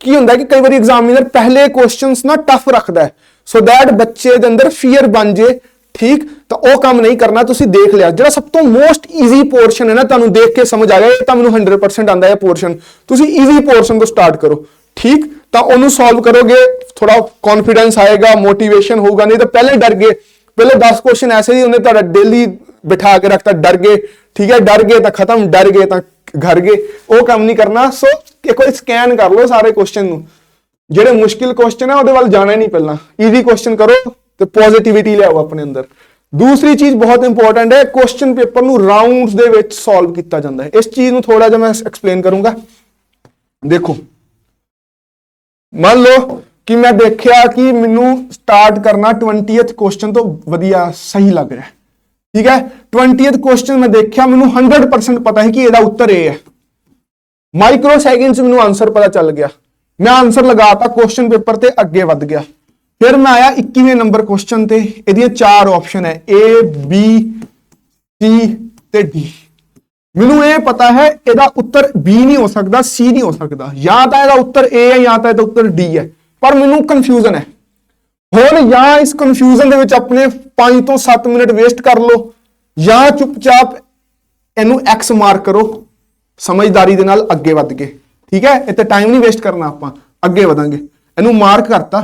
ਕੀ ਹੁੰਦਾ ਕਿ ਕਈ ਵਾਰੀ ਐਗਜ਼ਾਮੀਨਰ ਪਹਿਲੇ ਕੁਐਸਚਨਸ ਨਾ ਟਫ ਰੱਖਦਾ ਹੈ। ਸੋ ਦੈਟ ਬੱਚੇ ਦੇ ਅੰਦਰ ਫੀਅਰ ਬਣ ਜੇ, ਠੀਕ? ਤਾਂ ਉਹ ਕੰਮ ਨਹੀਂ ਕਰਨਾ, ਤੁਸੀਂ ਦੇਖ ਲਿਆ। ਜਿਹੜਾ ਸਭ ਤੋਂ ਮੋਸਟ ਈਜ਼ੀ ਪੋਰਸ਼ਨ ਹੈ ਨਾ, ਤੁਹਾਨੂੰ ਦੇਖ ਕੇ ਸਮਝ ਆ ਗਿਆ, ਇਹ ਤਾਂ ਮੈਨੂੰ 100% ਆਂਦਾ ਹੈ ਪੋਰਸ਼ਨ ਤੁਸੀਂ ਈਜ਼ੀ ਪੋਰਸ਼ਨ ਤੋਂ ਸਟਾਰਟ ਕਰੋ, ਠੀਕ? ਤਾਂ ਉਹਨੂੰ ਸੋਲਵ ਕਰੋਗੇ ਥੋੜਾ ਕੌਨਫੀਡੈਂਸ ਆਏਗਾ ਮੋਟੀਵੇਸ਼ਨ ਹੋਊਗਾ, ਨਹੀਂ ਤਾਂ ਪਹਿਲੇ ਡਰ ਗਏ। ਪਹਿਲੇ 10 ਕੁਐਸਚਨ ਐਸੇ ਹੀ ਉਹਨੇ ਤੁਹਾਡਾ ਡੇਲੀ ਬਿਠਾ ਕੇ ਰੱਖਤਾ, ਡਰ ਗਏ। ਠੀਕ ਹੈ, ਡਰ ਗਏ ਤਾਂ ਖਤਮ, ਡਰ ਗਏ ਤਾਂ ਘਰ ਗਏ। ਉਹ ਕੰਮ ਨਹੀਂ ਕਰਨਾ, ਸੋ ਇੱਕ ਵਾਰ ਸਕੈਨ ਕਰ ਲਓ ਸਾਰੇ ਕੁਐਸਚਨ ਨੂੰ। ਜਿਹੜੇ ਮੁਸ਼ਕਿਲ ਕੁਐਸਚਨ ਹੈ ਉਹਦੇ ਵੱਲ ਜਾਣਾ ਨਹੀਂ ਪਹਿਲਾਂ। ਈਜ਼ੀ ਕੁਐਸਚਨ ਕਰੋ ਤੇ ਪੋਜ਼ਿਟਿਵਿਟੀ ਲਿਆਓ ਆਪਣੇ ਅੰਦਰ। ਦੂਸਰੀ ਚੀਜ਼ ਬਹੁਤ ਇੰਪੋਰਟੈਂਟ ਹੈ ਕੁਐਸਚਨ ਪੇਪਰ ਨੂੰ ਰਾਉਂਡਸ ਦੇ ਵਿੱਚ ਸੋਲਵ ਕੀਤਾ ਜਾਂਦਾ ਹੈ। ਇਸ ਚੀਜ਼ ਨੂੰ ਥੋੜਾ ਜਿਹਾ ਮੈਂ ਐਕਸਪਲੇਨ ਕਰੂੰਗਾ। ਦੇਖੋ, ਮੰਨ ਲਓ ਕਿ ਮੈਂ ਦੇਖਿਆ ਕਿ ਮੈਨੂੰ ਸਟਾਰਟ ਕਰਨਾ 20th ਕੁਐਸਚਨ ਤੋਂ ਵਧੀਆ ਸਹੀ ਲੱਗ ਰਿਹਾ ਠੀਕ ਹੈ 20th ਕੁਐਸਚਨ ਮੈਂ ਦੇਖਿਆ, ਮੈਨੂੰ 100% ਪਤਾ ਹੈ ਕਿ ਇਹਦਾ ਉੱਤਰ ਇਹ ਹੈ। ਮਾਈਕਰੋ ਸੈਕਿੰਡਸ ਮੈਨੂੰ ਆਨਸਰ ਪਤਾ ਚੱਲ ਗਿਆ। ਮੈਂ ਆਨਸਰ ਲਗਾਤਾ ਕੁਐਸਚਨ ਪੇਪਰ ਤੇ, ਅੱਗੇ ਵੱਧ ਗਿਆ। ਫਿਰ ਮੈਂ ਆਇਆ 21ਵੇਂ ਨੰਬਰ ਕੁਐਸਚਨ ਤੇ, ਇਹਦੀਆਂ ਚਾਰ ਆਪਸ਼ਨ ਹੈ, A, B, C ਤੇ D ਮੈਨੂੰ ਇਹ ਪਤਾ ਹੈ, ਇਹਦਾ ਉੱਤਰ B ਨਹੀਂ ਹੋ ਸਕਦਾ, C ਨਹੀਂ ਹੋ ਸਕਦਾ। ਜਾਂ ਤਾਂ ਇਹਦਾ ਉੱਤਰ A ਹੈ, ਜਾਂ ਤਾਂ ਇਹਦਾ ਉੱਤਰ D ਹੈ। ਪਰ ਮੈਨੂੰ ਕਨਫਿਊਜ਼ਨ ਹੈ। ਹੁਣ ਜਾਂ ਇਸ ਕਨਫਿਊਜ਼ਨ ਦੇ ਵਿੱਚ ਆਪਣੇ 5 ਤੋਂ 7 ਮਿੰਟ ਵੇਸਟ ਕਰ ਲਓ। ਜਾਂ ਚੁੱਪਚਾਪ ਇਹਨੂੰ ਐਕਸ ਮਾਰਕ ਕਰੋ, ਸਮਝਦਾਰੀ ਦੇ ਨਾਲ ਅੱਗੇ ਵੱਧ ਕੇ, ਠੀਕ ਹੈ? ਇੱਥੇ ਟਾਈਮ ਨਹੀਂ ਵੇਸਟ ਕਰਨਾ ਆਪਾਂ, ਅੱਗੇ ਵਧਾਂਗੇ। ਇਹਨੂੰ ਮਾਰਕ ਕਰਤਾ,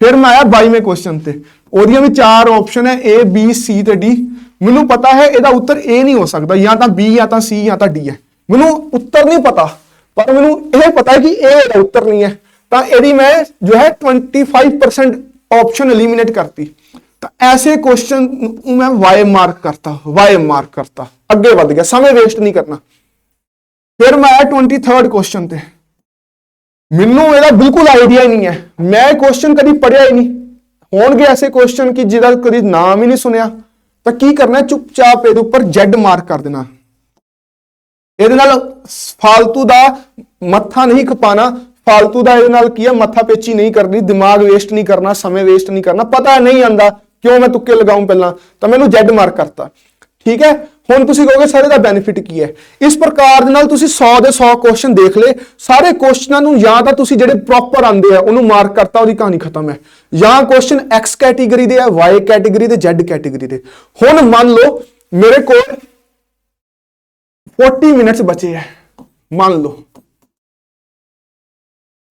ਫਿਰ ਮੈਂ ਆਇਆ 22ਵੇਂ ਕੁਐਸਚਨ ਤੇ। ਉਹਦੀਆਂ ਵੀ ਚਾਰ ਆਪਸ਼ਨ ਹੈ A, B, C ਤੇ D ਮੈਨੂੰ ਪਤਾ ਹੈ ਇਹਦਾ ਉੱਤਰ A ਨਹੀਂ ਹੋ ਸਕਦਾ, ਜਾਂ ਤਾਂ B, ਜਾਂ ਤਾਂ C, ਜਾਂ ਤਾਂ D ਹੈ। ਮੈਨੂੰ ਉੱਤਰ ਨਹੀਂ ਪਤਾ, ਪਰ ਮੈਨੂੰ ਇਹ ਪਤਾ ਹੈ ਕਿ ਇਹ ਇਹਦਾ ਉੱਤਰ ਨਹੀਂ ਹੈ। ਤਾਂ ਇਹਦੀ ਮੈਂ ਜੋ ਹੈ 25% ਆਪਸ਼ਨ ਐਲੀਮੀਨੇਟ ਕਰਤੀ। ਤਾਂ ਐਸੇ ਕੁਐਸਚਨ ਨੂੰ ਮੈਂ ਵਾਈ ਮਾਰਕ ਕਰਤਾ ਵਾਈ ਮਾਰਕ ਕਰਤਾ। ਅੱਗੇ ਵੱਧ ਗਿਆ, ਸਮੇਂ ਵੇਸਟ ਨਹੀਂ ਕਰਨਾ। ਫਿਰ ਮੈਂ 23rd ਕੁਐਸਚਨ ਤੇ। ਮੈਨੂੰ ਇਹਦਾ ਬਿਲਕੁਲ ਆਈਡੀਆ ਹੀ ਨਹੀਂ ਹੈ। ਮੈਂ ਇਹ ਕੁਐਸਚਨ ਕਦੀ ਪੜਿਆ ਹੀ ਨਹੀਂ। ਹੋਣਗੇ ਐਸੇ ਕੁਐਸਚਨ ਕਿ ਜਿਹਦਾ ਕਦੀ ਨਾਮ ਹੀ ਨਹੀਂ ਸੁਣਿਆ। ਤਾਂ ਕੀ ਕਰਨਾ ਚੁੱਪਚਾਪ ਇਹਦੇ ਉੱਪਰ Z ਮਾਰਕ ਕਰ ਦੇਣਾ। ਇਹਦੇ ਨਾਲ ਫਾਲਤੂ ਦਾ ਮੱਥਾ ਨਹੀਂ ਖਪਾਣਾ। ਫਾਲਤੂ ਦਾ ਇਹਦੇ ਨਾਲ ਕੀ ਹੈ? ਮੱਥਾ ਪੇਚੀ ਨਹੀਂ ਕਰਨੀ, ਦਿਮਾਗ ਵੇਸਟ ਨਹੀਂ ਕਰਨਾ, ਸਮੇਂ ਵੇਸਟ ਨਹੀਂ ਕਰਨਾ। ਪਤਾ ਨਹੀਂ ਆਂਦਾ ਕਿਉਂ ਮੈਂ ਤੁੱਕੇ ਲਗਾਉਂ ਪਹਿਲਾਂ? ਤਾਂ ਮੈਨੂੰ Z ਮਾਰਕ ਕਰਤਾ। ਠੀਕ ਹੈ? ਹੁਣ ਤੁਸੀਂ ਕਹੋਗੇ, ਸਾਰੇ ਦਾ ਬੈਨੀਫਿਟ ਕੀ ਹੈ? ਇਸ ਪ੍ਰਕਾਰ ਦੇ ਨਾਲ ਤੁਸੀਂ 100 ਦੇ 100 ਕੁਐਸਚਨ ਦੇਖ ਲਏ। ਸਾਰੇ ਕੁਐਸਚਨਾਂ ਨੂੰ ਜਾਂ ਤਾਂ ਤੁਸੀਂ ਜਿਹੜੇ ਪ੍ਰੋਪਰ ਆਂਦੇ ਆ, ਉਹਨੂੰ ਮਾਰਕ ਕਰਤਾ, ਉਹਦੀ ਕਹਾਣੀ ਖਤਮ ਹੈ। ਜਾਂ ਕੁਐਸਚਨ X ਕੈਟਾਗਰੀ ਦੇ ਆ, Y ਕੈਟਾਗਰੀ ਦੇ, Z ਕੈਟਾਗਰੀ ਦੇ। ਹੁਣ ਮੰਨ ਲਓ, ਮੇਰੇ ਕੋਲ 40 ਮਿੰਟਸ ਬਚੇ ਹੈ। ਮੰਨ ਲਓ।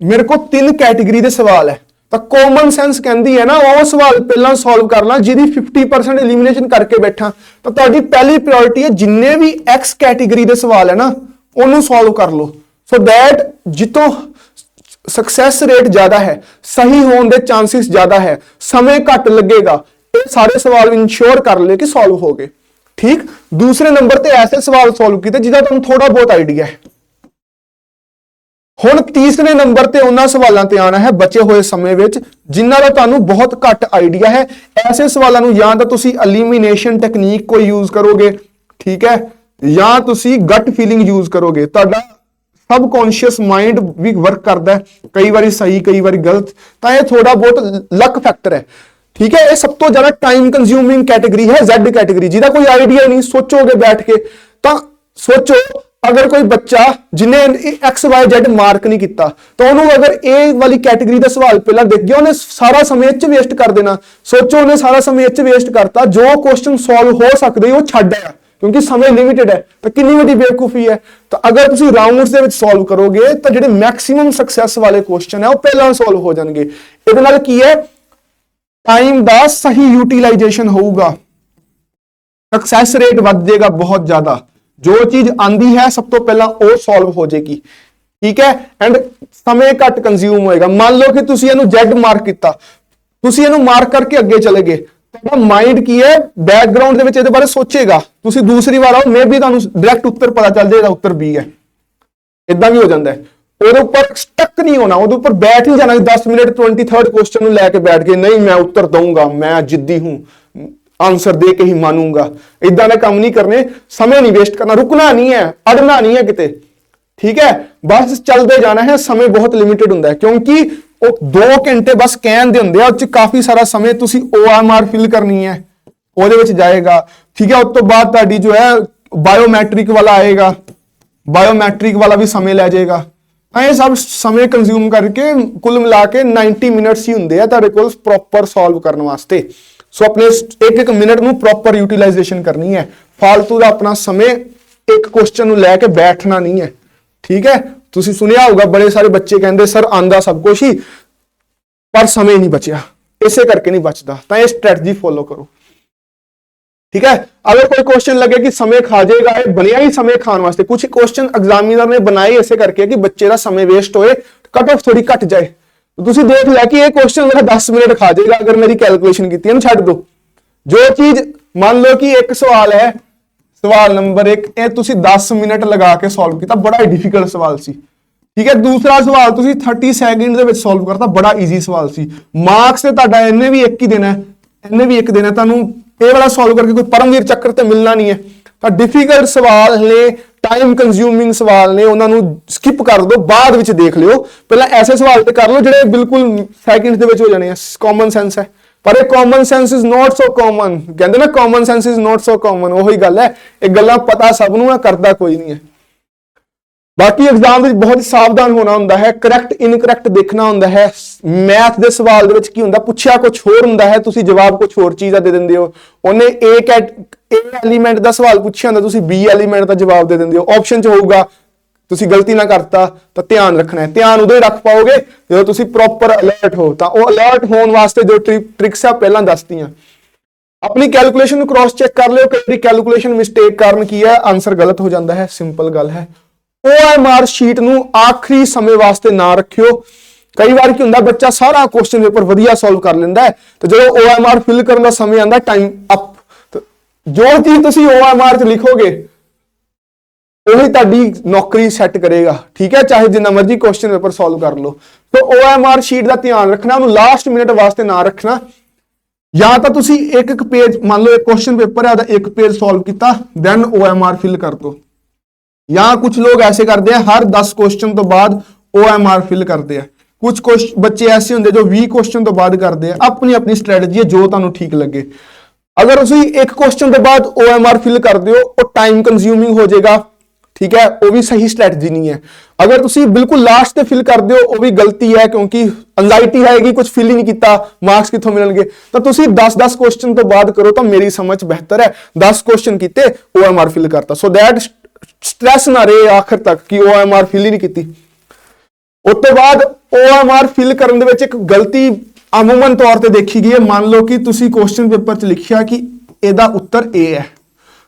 ਮੇਰੇ ਕੋਲ ਤਿੰਨ ਕੈਟਾਗਰੀ ਦੇ ਸਵਾਲ ਹੈ। ਤਾਂ ਕਾਮਨ ਸੈਂਸ ਕਹਿੰਦੀ ਹੈ ਨਾ, ਉਹ ਸਵਾਲ ਪਹਿਲਾਂ ਸੋਲਵ ਕਰਨਾ ਜਿਹਦੀ 50% ਐਲੀਮੀਨੇਸ਼ਨ ਕਰਕੇ ਬੈਠਾ। ਤਾਂ ਤੁਹਾਡੀ ਪਹਿਲੀ ਪ੍ਰਾਇੋਰਟੀ ਹੈ, ਜਿੰਨੇ ਵੀ ਐਕਸ ਕੈਟਾਗਰੀ ਦੇ ਸਵਾਲ ਹੈ ਨਾ, ਉਹਨੂੰ ਸੋਲਵ ਕਰ ਲਓ। ਸੋ ਦੈਟ ਜਿੱਤੋਂ ਸਕਸੈਸ ਰੇਟ ਜ਼ਿਆਦਾ ਹੈ, ਸਹੀ ਹੋਣ ਦੇ ਚਾਂਸਸ ਜ਼ਿਆਦਾ ਹੈ, ਸਮੇਂ ਘੱਟ ਲੱਗੇਗਾ, ਇਹ ਸਾਰੇ ਸਵਾਲ ਇਨਸ਼ੋਰ ਕਰ ਲਏ ਕਿ ਸੋਲਵ ਹੋ ਗਏ। ਠੀਕ? ਦੂਸਰੇ ਨੰਬਰ ਤੇ ਐਸੇ ਸਵਾਲ ਸੋਲਵ ਕੀਤੇ, ਜਿਹਦਾ ਤੁਹਾਨੂੰ ਥੋੜਾ ਬਹੁਤ ਆਈਡੀਆ ਹੈ। ਹੁਣ ਤੀਸਰੇ ਨੰਬਰ ਤੇ ਉਹਨਾਂ ਸਵਾਲਾਂ ਤੇ ਆਣਾ ਹੈ ਬਚੇ ਹੋਏ ਸਮੇਂ ਵਿੱਚ, ਜਿਨ੍ਹਾਂ ਦਾ ਤੁਹਾਨੂੰ ਬਹੁਤ ਘੱਟ ਆਈਡੀਆ ਹੈ। ਐਸੇ ਸਵਾਲਾਂ ਨੂੰ ਜਾਂ ਤਾਂ ਤੁਸੀਂ ਐਲੀਮੀਨੇਸ਼ਨ ਟੈਕਨੀਕ ਕੋਈ ਯੂਜ਼ ਕਰੋਗੇ, ਠੀਕ ਹੈ, ਜਾਂ ਤੁਸੀਂ ਗਟ ਫੀਲਿੰਗ ਯੂਜ਼ ਕਰੋਗੇ। ਤੁਹਾਡਾ ਸਬਕੌਂਸ਼ੀਅਸ ਮਾਈਂਡ ਵੀ ਵਰਕ ਕਰਦਾ ਹੈ, ਕਈ ਵਾਰੀ ਸਹੀ, ਕਈ ਵਾਰੀ ਗਲਤ, ਤਾਂ ਇਹ ਥੋੜਾ ਬਹੁਤ ਲੱਕ ਫੈਕਟਰ ਹੈ। ਠੀਕ ਹੈ, ਇਹ ਸਭ ਤੋਂ ਜ਼ਿਆਦਾ ਟਾਈਮ ਕੰਜ਼ਿਊਮਿੰਗ ਕੈਟਾਗਰੀ ਹੈ Z ਕੈਟਾਗਰੀ ਜਿਹਦਾ ਕੋਈ ਆਈਡੀਆ ਨਹੀਂ, ਸੋਚੋਗੇ ਬੈਠ ਕੇ, ਤਾਂ ਸੋਚੋ ਅਗਰ ਕੋਈ ਬੱਚਾ ਜਿਹਨੇ ਐਕਸ ਵਾਈ ਜ਼ੈਡ ਮਾਰਕ ਨਹੀਂ ਕੀਤਾ, ਤਾਂ ਉਹਨੂੰ ਅਗਰ ਇਹ ਵਾਲੀ ਕੈਟਾਗਰੀ ਦਾ ਸਵਾਲ ਪਹਿਲਾਂ ਦੇਖ ਗਿਆ, ਉਹਨੇ ਸਾਰਾ ਸਮੇਂ ਇਹ ਵੇਸਟ ਕਰ ਦੇਣਾ। ਸੋਚੋ ਉਹਨੇ ਸਾਰਾ ਸਮੇਂ ਇਹ ਵੇਸਟ ਕਰਤਾ, ਜੋ ਕੁਐਸਚਨ ਸੋਲਵ ਹੋ ਸਕਦੇ ਉਹ ਛੱਡ ਆਇਆ, ਕਿਉਂਕਿ ਸਮੇਂ ਲਿਮਿਟਿਡ ਹੈ, ਤਾਂ ਕਿੰਨੀ ਵੱਡੀ ਬੇਵਕੂਫੀ ਹੈ। ਤਾਂ ਅਗਰ ਤੁਸੀਂ ਰਾਉਂਡਸ ਦੇ ਵਿੱਚ ਸੋਲਵ ਕਰੋਗੇ, ਤਾਂ ਜਿਹੜੇ ਮੈਕਸਿਮਮ ਸਕਸੈਸ ਵਾਲੇ ਕੁਐਸਚਨ ਹੈ, ਉਹ ਪਹਿਲਾਂ ਸੋਲਵ ਹੋ ਜਾਣਗੇ। ਇਹਦੇ ਨਾਲ ਕੀ ਹੈ? ਟਾਈਮ ਦਾ ਸਹੀ ਯੂਟਿਲਾਈਜੇਸ਼ਨ ਹੋਊਗਾ। ਸਕਸੈਸ ਰੇਟ ਵੱਧ ਜਾਏਗਾ ਬਹੁਤ ਜ਼ਿਆਦਾ। ਜੋ ਚੀਜ਼ ਆਂਦੀ ਹੈ, ਸਭ ਤੋਂ ਪਹਿਲਾਂ ਉਹ ਸੋਲਵ ਹੋ ਜਾਏਗੀ। ਠੀਕ ਹੈ? ਐਂਡ ਸਮੇਂ ਘੱਟ ਕੰਜ਼ਿਊਮ ਹੋਏਗਾ। ਮੰਨ ਲਓ ਕਿ ਤੁਸੀਂ ਇਹਨੂੰ Z ਮਾਰਕ ਕੀਤਾ। ਤੁਸੀਂ ਇਹਨੂੰ ਮਾਰਕ ਕਰਕੇ ਅੱਗੇ ਚਲੇ ਗਏ। ਤੁਹਾਡਾ ਮਾਈਂਡ ਕੀ ਹੈ? ਬੈਕਗ੍ਰਾਉਂਡ ਦੇ ਵਿੱਚ ਇਹਦੇ ਬਾਰੇ ਸੋਚੇਗਾ। ਤੁਸੀਂ ਦੂਸਰੀ ਵਾਰ ਆਓ ਮੇਬੀ ਤੁਹਾਨੂੰ ਡਾਇਰੈਕਟ ਉੱਤਰ ਪਤਾ ਚੱਲ ਜਾਏਗਾ ਉੱਤਰ B ਹੈ। ਇਦਾਂ ਵੀ ਹੋ ਜਾਂਦਾ ਹੈ। ਉਹਦੇ ਉੱਪਰ ਸਟਕ ਨਹੀਂ ਹੋਣਾ। ਉਹਦੇ ਉੱਪਰ ਬੈਠ ਨਹੀਂ ਜਾਣਾ। 10 ਮਿੰਟ 23rd ਕੁਐਸਚਨ ਨੂੰ ਲੈ ਕੇ ਬੈਠ ਕੇ ਨਹੀਂ, ਮੈਂ ਉੱਤਰ ਦਊਂਗਾ। ਮੈਂ ਜਿੱਦੀ ਹੂੰ। ਆਨਸਰ ਦੇ ਕੇ ਹੀ ਮਾਨੂੰਗਾ ਇਦਾਂ ਦੇ ਕੰਮ ਨਹੀਂ ਕਰਨੇ ਸਮੇਂ ਨਹੀਂ ਵੇਸਟ ਕਰਨਾ ਰੁਕਣਾ ਨਹੀਂ ਹੈ ਅੜਨਾ ਨਹੀਂ ਹੈ ਕਿਤੇ ਠੀਕ ਹੈ ਬਸ ਚੱਲਦੇ ਜਾਣਾ ਹੈ ਸਮੇਂ ਬਹੁਤ ਲਿਮਿਟਿਡ ਹੁੰਦਾ ਹੈ ਕਿਉਂਕਿ ਉਹ 2 ਘੰਟੇ ਬਸ ਕਹਿਣ ਦੇ ਹੁੰਦੇ ਆ ਉਹ ਚ ਕਾਫੀ ਸਾਰਾ ਸਮੇਂ ਤੁਸੀਂ OMR ਫਿਲ ਕਰਨੀ ਹੈ ਉਹਦੇ ਵਿੱਚ ਜਾਏਗਾ ਠੀਕ ਹੈ ਉਸ ਤੋਂ ਬਾਅਦ ਤੁਹਾਡੀ ਜੋ ਹੈ ਬਾਇਓਮੈਟ੍ਰਿਕ ਵਾਲਾ ਆਏਗਾ ਬਾਇਓਮੈਟ੍ਰਿਕ ਵਾਲਾ ਵੀ ਸਮੇਂ ਲੈ ਜਾਏਗਾ ਤਾਂ ਇਹ ਸਭ ਸਮੇਂ ਕੰਜ਼ਿਊਮ ਕਰਕੇ ਕੁੱਲ ਮਿਲਾ ਕੇ 90 ਮਿੰਟਸ ਹੀ ਹੁੰਦੇ ਆ ਤੁਹਾਡੇ ਕੋਲ ਪ੍ਰੋਪਰ ਸੋਲਵ ਕਰਨ ਵਾਸਤੇ ਸੋ ਆਪਣੇ ਇੱਕ ਇੱਕ ਮਿੰਟ ਨੂੰ ਪ੍ਰੋਪਰ ਯੂਟਿਲਾਈਜੇਸ਼ਨ ਕਰਨੀ ਹੈ ਫालतू ਦਾ ਆਪਣਾ ਸਮੇਂ ਇੱਕ ਕੁਐਸਚਨ ਨੂੰ ਲੈ ਕੇ ਬੈਠਣਾ ਨਹੀਂ ਹੈ ਠੀਕ ਹੈ ਤੁਸੀਂ ਸੁਣਿਆ ਹੋਊਗਾ ਬੜੇ ਸਾਰੇ ਬੱਚੇ ਕਹਿੰਦੇ ਸਰ ਆਂਦਾ ਸਭ ਕੁਝ ਹੀ ਪਰ ਸਮੇਂ ਨਹੀਂ ਬਚਿਆ ਇਸੇ ਕਰਕੇ ਨਹੀਂ ਬਚਦਾ ਤਾਂ ਇਹ ਸਟ੍ਰੈਟਜੀ ਫੋਲੋ ਕਰੋ ਠੀਕ ਹੈ ਅਗਰ ਕੋਈ ਕੁਐਸਚਨ ਲੱਗੇ ਕਿ ਸਮੇਂ ਖਾ ਜਾਏਗਾ ਇਹ ਬਣਿਆ ਹੀ ਸਮੇਂ ਖਾਣ ਵਾਸਤੇ ਕੁਝ ਕੁਐਸਚਨ ਐਗਜ਼ਾਮੀਨਰ ਨੇ ਬਣਾਏ ਇਸੇ ਕਰਕੇ ਕਿ ਬੱਚੇ ਦਾ ਸਮੇਂ ਵੇਸਟ ਹੋਏ ਕਟ ਆਫ ਥੋੜੀ ਘਟ ਜਾਏ ਤੁਸੀਂ ਦੇਖ ਲਿਆ ਕਿ ਇਹ ਕੁਐਸਚਨ ਮੇਰਾ 10 ਮਿੰਟ ਖਾ ਜਾਏਗਾ, ਅਗਰ ਮੇਰੀ ਕੈਲਕੂਲੇਸ਼ਨ ਕੀਤੀ ਇਹਨੂੰ ਛੱਡ ਦਿਓ। ਜੋ ਚੀਜ਼ ਮੰਨ ਲਓ ਕਿ ਇੱਕ ਸਵਾਲ ਹੈ, ਸਵਾਲ ਨੰਬਰ 1 ਇਹ ਤੁਸੀਂ 10 ਮਿੰਟ ਲਗਾ ਕੇ ਸੋਲਵ ਕੀਤਾ, ਬੜਾ ਹੀ ਡਿਫਿਕਲਟ ਸਵਾਲ ਸੀ। ਠੀਕ ਹੈ, ਦੂਸਰਾ ਸਵਾਲ, ਤੁਸੀਂ 30 ਸੈਕਿੰਡ ਦੇ ਵਿੱਚ ਸੋਲਵ ਕਰਤਾ, ਬੜਾ ਈਜ਼ੀ ਸਵਾਲ ਸੀ। ਮਾਰਕਸ ਤੇ ਤੁਹਾਡਾ ਇਹਨੇ ਵੀ ਇੱਕ ਹੀ ਦੇਣਾ ਹੈ ਇਹਨੇ ਵੀ ਇੱਕ ਦੇਣਾ ਹੈ। ਤੁਹਾਨੂੰ ਇਹ ਵਾਲਾ ਸੋਲਵ ਕਰਕੇ ਕੋਈ ਪਰਮਵੀਰ ਚੱਕਰ ਤੇ ਮਿਲਣਾ ਨਹੀਂ ਹੈ। ਤਾਂ ਡਿਫਿਕਲਟ ਸਵਾਲ ਨੇ ਟਾਈਮ ਕੰਜ਼ਿਊਮਿੰਗ ਸਵਾਲ ਨੇ, ਉਹਨਾਂ ਨੂੰ ਸਕਿਪ ਕਰ ਦਿਓ ਬਾਅਦ ਵਿੱਚ ਦੇਖ ਲਿਓ। ਪਹਿਲਾਂ ਐਸੇ ਸਵਾਲ ਤੇ ਕਰ ਲਓ ਜਿਹੜੇ ਬਿਲਕੁਲ ਸੈਕਿੰਡਸ ਦੇ ਵਿੱਚ ਹੋ ਜਾਣੇ ਆ। ਕਾਮਨ ਸੈਂਸ ਹੈ। ਪਰ ਇਹ common sense is not so common ਕਹਿੰਦੇ ਨਾ common sense is not so common ਉਹੀ ਗੱਲ ਹੈ। ਇਹ ਗੱਲਾਂ ਪਤਾ ਸਭ ਨੂੰ ਆ, ਕਰਦਾ ਕੋਈ ਨਹੀਂ ਹੈ। ਬਾਕੀ ਐਗਜ਼ਾਮ ਵਿੱਚ ਬਹੁਤ ਹੀ ਸਾਵਧਾਨ ਹੋਣਾ ਹੁੰਦਾ ਹੈ ਕਰੈਕਟ ਇਨਕਰੈਕਟ ਦੇਖਣਾ ਹੁੰਦਾ ਹੈ। ਮੈਥ ਦੇ ਸਵਾਲ ਦੇ ਵਿੱਚ ਕੀ ਹੁੰਦਾ, ਪੁੱਛਿਆ ਕੁਝ ਹੋਰ ਹੁੰਦਾ ਹੈ, ਤੁਸੀਂ ਜਵਾਬ ਕੁਝ ਹੋਰ ਚੀਜ਼ ਦਾ ਦੇ ਦਿੰਦੇ ਹੋ। ਉਹਨੇ ਏ ਕੈਟ ਏ ਐਲੀਮੈਂਟ ਦਾ ਸਵਾਲ ਪੁੱਛਿਆ ਹੁੰਦਾ, ਤੁਸੀਂ ਬੀ ਐਲੀਮੈਂਟ ਦਾ ਜਵਾਬ ਦੇ ਦਿੰਦੇ ਹੋ। ਆਪਸ਼ਨ 'ਚ ਹੋਊਗਾ, ਤੁਸੀਂ ਗਲਤੀ ਨਾ ਕਰਤਾ, ਤਾਂ ਧਿਆਨ ਰੱਖਣਾ ਹੈ। ਧਿਆਨ ਉਦੋਂ ਹੀ ਰੱਖ ਪਾਓਗੇ, ਜਦੋਂ ਤੁਸੀਂ ਪ੍ਰੋਪਰ ਅਲਰਟ ਹੋ, ਤਾਂ ਉਹ ਅਲਰਟ ਹੋਣ ਵਾਸਤੇ ਜੋ ਟ੍ਰਿਕਸ ਆ ਪਹਿਲਾਂ ਦੱਸਤੀਆਂ। ਆਪਣੀ ਕੈਲਕੂਲੇਸ਼ਨ ਨੂੰ ਕ੍ਰਾਸ ਚੈੱਕ ਕਰ ਲਿਓ ਕਈ ਵਾਰੀ ਕੈਲਕੂਲੇਸ਼ਨ ਮਿਸਟੇਕ ਕਾਰਨ ਕੀ ਹੈ? ਆਨਸਰ ਗਲਤ ਹੋ ਜਾਂਦਾ ਹੈ ਸਿੰਪਲ ਗੱਲ ਹੈ। OMR ਸ਼ੀਟ ਨੂੰ ਆਖਰੀ ਸਮੇਂ ਵਾਸਤੇ ਨਾ ਰੱਖਿਓ। ਕਈ ਵਾਰ ਕੀ ਹੁੰਦਾ, ਬੱਚਾ ਸਾਰਾ ਕੁਐਸਚਨ ਪੇਪਰ ਵਧੀਆ ਸੋਲਵ ਕਰ ਲੈਂਦਾ ਹੈ। ਤੇ ਜਦੋਂ OMR ਫਿਲ ਕਰਨ ਦਾ ਸਮੇਂ ਆਂਦਾ ਟਾਈਮ ਅਪ ਜੋ ਚੀਜ਼ ਤੁਸੀਂ OMR 'ਚ ਲਿਖੋਗੇ, ਉਹੀ ਤੁਹਾਡੀ ਨੌਕਰੀ ਸੈੱਟ ਕਰੇਗਾ। ਠੀਕ ਹੈ? ਚਾਹੇ ਜਿੰਨਾ ਮਰਜ਼ੀ ਕੁਐਸਚਨ ਪੇਪਰ ਸੋਲਵ ਕਰ ਲਓ। ਤਾਂ OMR ਸ਼ੀਟ ਦਾ ਧਿਆਨ ਰੱਖਣਾ, ਉਹਨੂੰ ਲਾਸਟ ਮਿੰਟ ਵਾਸਤੇ ਨਾ ਰੱਖਣਾ। ਜਾਂ ਤਾਂ ਤੁਸੀਂ ਇੱਕ ਇੱਕ ਪੇਜ ਮੰਨ ਲਓ ਇੱਕ ਕੁਐਸਚਨ ਪੇਪਰ ਹੈ, ਉਹਦਾ ਇੱਕ ਪੇਜ ਸੋਲਵ ਕੀਤਾ ਦੈਨ OMR ਫਿਲ ਕਰ ਦੋ। ਜਾਂ ਕੁਝ ਲੋਕ ਐਸੇ ਕਰਦੇ ਆ ਹਰ 10 ਕੁਐਸਚਨ ਤੋਂ ਬਾਅਦ OMR ਫਿਲ ਕਰਦੇ ਆ ਕੁਝ ਕੁਝ ਬੱਚੇ ਐਸੇ ਹੁੰਦੇ ਜੋ 20 ਕੁਐਸਚਨ ਤੋਂ ਬਾਅਦ ਕਰਦੇ ਆ ਆਪਣੀ ਆਪਣੀ ਸਟ੍ਰੈਟਜੀ ਹੈ ਜੋ ਤੁਹਾਨੂੰ ਠੀਕ ਲੱਗੇ ਅਗਰ ਤੁਸੀਂ ਇੱਕ ਕੁਐਸਚਨ ਤੋਂ ਬਾਅਦ OMR ਫਿਲ ਕਰਦੇ ਹੋ ਉਹ ਟਾਈਮ ਕੰਜ਼ਿਊਮਿੰਗ ਹੋ ਜਾਏਗਾ ਠੀਕ ਹੈ ਉਹ ਵੀ ਸਹੀ ਸਟ੍ਰੈਟਜੀ ਨਹੀਂ ਹੈ ਅਗਰ ਤੁਸੀਂ ਬਿਲਕੁਲ ਲਾਸਟ ਤੇ ਫਿਲ ਕਰਦੇ ਹੋ ਉਹ ਵੀ ਗਲਤੀ ਹੈ ਕਿਉਂਕਿ ਐਂਜ਼ਾਈਟੀ ਹੈਗੀ ਕੁਝ ਫਿਲ ਹੀ ਨਹੀਂ ਕੀਤਾ ਮਾਰਕਸ ਕਿੱਥੋਂ ਮਿਲਣਗੇ ਤਾਂ ਤੁਸੀਂ 10-10 ਕੁਐਸਚਨ ਤੋਂ ਬਾਅਦ ਕਰੋ ਤਾਂ ਮੇਰੀ ਸਮਝ ਬਿਹਤਰ ਹੈ 10 ਕੁਐਸਚਨ ਕੀਤੇ OMR ਫਿਲ ਕਰਤਾ ਸੋ ਦੈਟ ਸਟ੍ਰੈਸ ਨਾ ਰਹੇ ਆਖਰ ਤੱਕ ਕਿ OMR ਫਿਲ ਹੀ ਨਹੀਂ ਕੀਤੀ। ਉਸ ਤੋਂ ਬਾਅਦ OMR ਫਿਲ ਕਰਨ ਦੇ ਵਿੱਚ ਇੱਕ ਗਲਤੀ ਅਮੂਮਨ ਤੌਰ ਤੇ ਦੇਖੀ ਗਈ ਹੈ। ਮੰਨ ਲਓ ਕਿ ਤੁਸੀਂ ਕੁਐਸਚਨ ਪੇਪਰ 'ਚ ਲਿਖਿਆ ਕਿ ਇਹਦਾ ਉੱਤਰ A ਹੈ।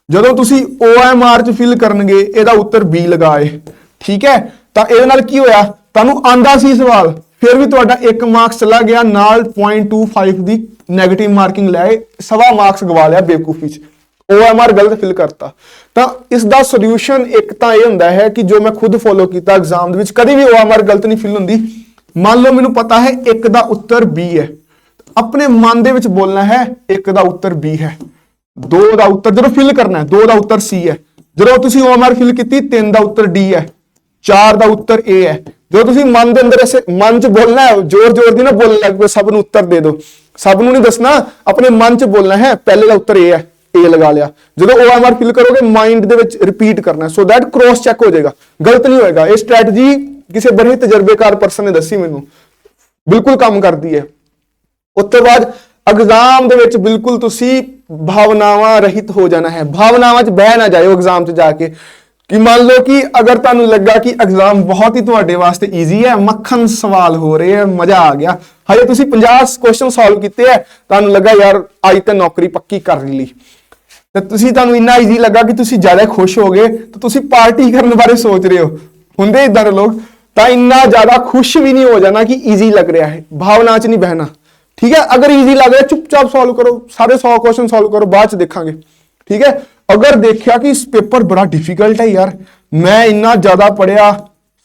ਜਦੋਂ ਤੁਸੀਂ OMR 'ਚ ਫਿਲ ਕਰਨਗੇ, ਇਹਦਾ ਉੱਤਰ B ਲਗਾਏ ਠੀਕ ਹੈ? ਤਾਂ ਇਹਦੇ ਨਾਲ ਕੀ ਹੋਇਆ? ਤੁਹਾਨੂੰ ਆਂਦਾ ਸੀ ਸਵਾਲ। ਫਿਰ ਵੀ ਤੁਹਾਡਾ 1 ਮਾਰਕਸ ਚਲਾ ਗਿਆ, ਨਾਲ 0.25 ਦੀ 네ਗੇਟਿਵ ਮਾਰਕਿੰਗ ਲੈ ਸਵਾ ਮਾਰਕਸ ਗਵਾ ਲਿਆ ਬੇਵਕੂਫੀ 'ਚ। OMR ਗਲਤ ਫਿਲ ਕਰਤਾ। ਤਾਂ ਇਸ ਦਾ ਸੋਲੂਸ਼ਨ ਇੱਕ ਤਾਂ ਇਹ ਹੁੰਦਾ ਹੈ ਕਿ ਜੋ ਮੈਂ ਖੁਦ ਫੋਲੋ ਕੀਤਾ ਐਗਜ਼ਾਮ ਦੇ ਵਿੱਚ, ਕਦੀ ਵੀ OMR ਗਲਤ ਨਹੀਂ ਫਿਲ ਹੁੰਦੀ। ਮੰਨ ਲਓ ਮੈਨੂੰ ਪਤਾ ਹੈ ਇੱਕ ਦਾ ਉੱਤਰ B ਹੈ। ਆਪਣੇ ਮਨ ਦੇ ਵਿੱਚ ਬੋਲਣਾ ਹੈ ਇੱਕ ਦਾ ਉੱਤਰ B ਹੈ। ਦੋ ਦਾ ਉੱਤਰ ਜਦੋਂ ਫਿਲ ਕਰਨਾ ਹੈ, ਦੋ ਦਾ ਉੱਤਰ C ਹੈ। ਜਦੋਂ ਤੁਸੀਂ OMR ਫਿਲ ਕੀਤੀ, ਤਿੰਨ ਦਾ ਉੱਤਰ D ਹੈ। ਚਾਰ ਦਾ ਉੱਤਰ A ਹੈ। ਜਦੋਂ ਤੁਸੀਂ ਮਨ ਦੇ ਅੰਦਰ ਐਸੇ ਮਨ 'ਚ ਬੋਲਣਾ ਹੈ ਜ਼ੋਰ ਜ਼ੋਰ ਦੀ ਨਾ ਬੋਲਣ ਲੱਗ ਪਏ, ਸਭ ਨੂੰ ਉੱਤਰ ਦੇ ਦਿਓ। ਸਭ ਨੂੰ ਨਹੀਂ ਦੱਸਣਾ, ਆਪਣੇ ਮਨ 'ਚ ਬੋਲਣਾ ਹੈ, ਪਹਿਲੇ ਦਾ ਉੱਤਰ A ਹੈ। A ਲਗਾ ਲਿਆ। ਜਦੋਂ OMR ਫਿਲ ਕਰੋਗੇ ਮਾਈਂਡ ਦੇ ਵਿੱਚ ਰਿਪੀਟ ਕਰਨਾ। ਸੋ ਦੈਟ ਕ੍ਰੋਸ ਚੈੱਕ ਹੋ ਜਾਏਗਾ। ਗਲਤ ਨਹੀਂ ਹੋਏਗਾ। ਇਹ ਸਟ੍ਰੈਟਜੀ ਕਿਸੇ ਬੜੇ ਤਜਰਬੇਕਾਰ ਪਰਸਨ ਨੇ ਦੱਸੀ ਮੈਨੂੰ। ਬਿਲਕੁਲ ਕੰਮ ਕਰਦੀ ਹੈ। ਉਸ ਤੋਂ ਬਾਅਦ ਐਗਜ਼ਾਮ ਦੇ ਵਿੱਚ ਬਿਲਕੁਲ ਤੁਸੀਂ ਭਾਵਨਾਵਾਂ ਰਹਿਤ ਹੋ ਜਾਣਾ ਹੈ। ਭਾਵਨਾਵਾਂ 'ਚ ਬਹਿ ਨਾ ਜਾਇਓ ਐਗਜ਼ਾਮ 'ਚ ਜਾ ਕੇ। ਕਿ ਮੰਨ ਲਓ ਕਿ ਅਗਰ ਤੁਹਾਨੂੰ ਲੱਗਾ ਕਿ ਐਗਜ਼ਾਮ ਬਹੁਤ ਹੀ ਤੁਹਾਡੇ ਵਾਸਤੇ ਈਜ਼ੀ ਹੈ, ਮੱਖਣ ਸਵਾਲ ਹੋ ਰਹੇ ਹੈ, ਮਜ਼ਾ ਆ ਗਿਆ। ਹਜੇ ਤੁਸੀਂ 50 ਕੁਐਸਚਨ ਸੋਲਵ ਕੀਤੇ ਹੈ। ਤੁਹਾਨੂੰ ਲੱਗਾ ਯਾਰ, ਅੱਜ ਤਾਂ ਨੌਕਰੀ ਪੱਕੀ ਕਰ ਲਈ। ਤੇ ਤੁਸੀਂ ਤੁਹਾਨੂੰ ਇੰਨਾ ਈਜ਼ੀ ਲੱਗਾ ਕਿ ਤੁਸੀਂ ਜ਼ਿਆਦਾ ਖੁਸ਼ ਹੋ ਗਏ, ਤਾਂ ਤੁਸੀਂ ਪਾਰਟੀ ਕਰਨ ਬਾਰੇ ਸੋਚ ਰਹੇ ਹੋ। ਹੁੰਦੇ ਇਦਾਂ ਦੇ ਲੋਕ, ਤਾਂ ਇੰਨਾ ਜ਼ਿਆਦਾ ਖੁਸ਼ ਵੀ ਨਹੀਂ ਹੋ ਜਾਣਾ ਕਿ ਈਜ਼ੀ ਲੱਗ ਰਿਹਾ ਹੈ। ਭਾਵਨਾ 'ਚ ਨਹੀਂ ਬਹਿਣਾ। ਠੀਕ ਹੈ? ਅਗਰ ਈਜ਼ੀ ਲੱਗ ਰਿਹਾ, ਚੁੱਪਚਾਪ ਸੋਲਵ ਕਰੋ। ਸਾਰੇ 100 ਕੁਐਸਚਨ ਸੋਲਵ ਕਰੋ, ਬਾਅਦ 'ਚ ਦੇਖਾਂਗੇ। ਠੀਕ ਹੈ? ਅਗਰ ਦੇਖਿਆ ਕਿ ਇਸ ਪੇਪਰ ਬੜਾ ਡਿਫਿਕਲਟ ਹੈ ਯਾਰ। ਮੈਂ ਇੰਨਾ ਜ਼ਿਆਦਾ ਪੜਿਆ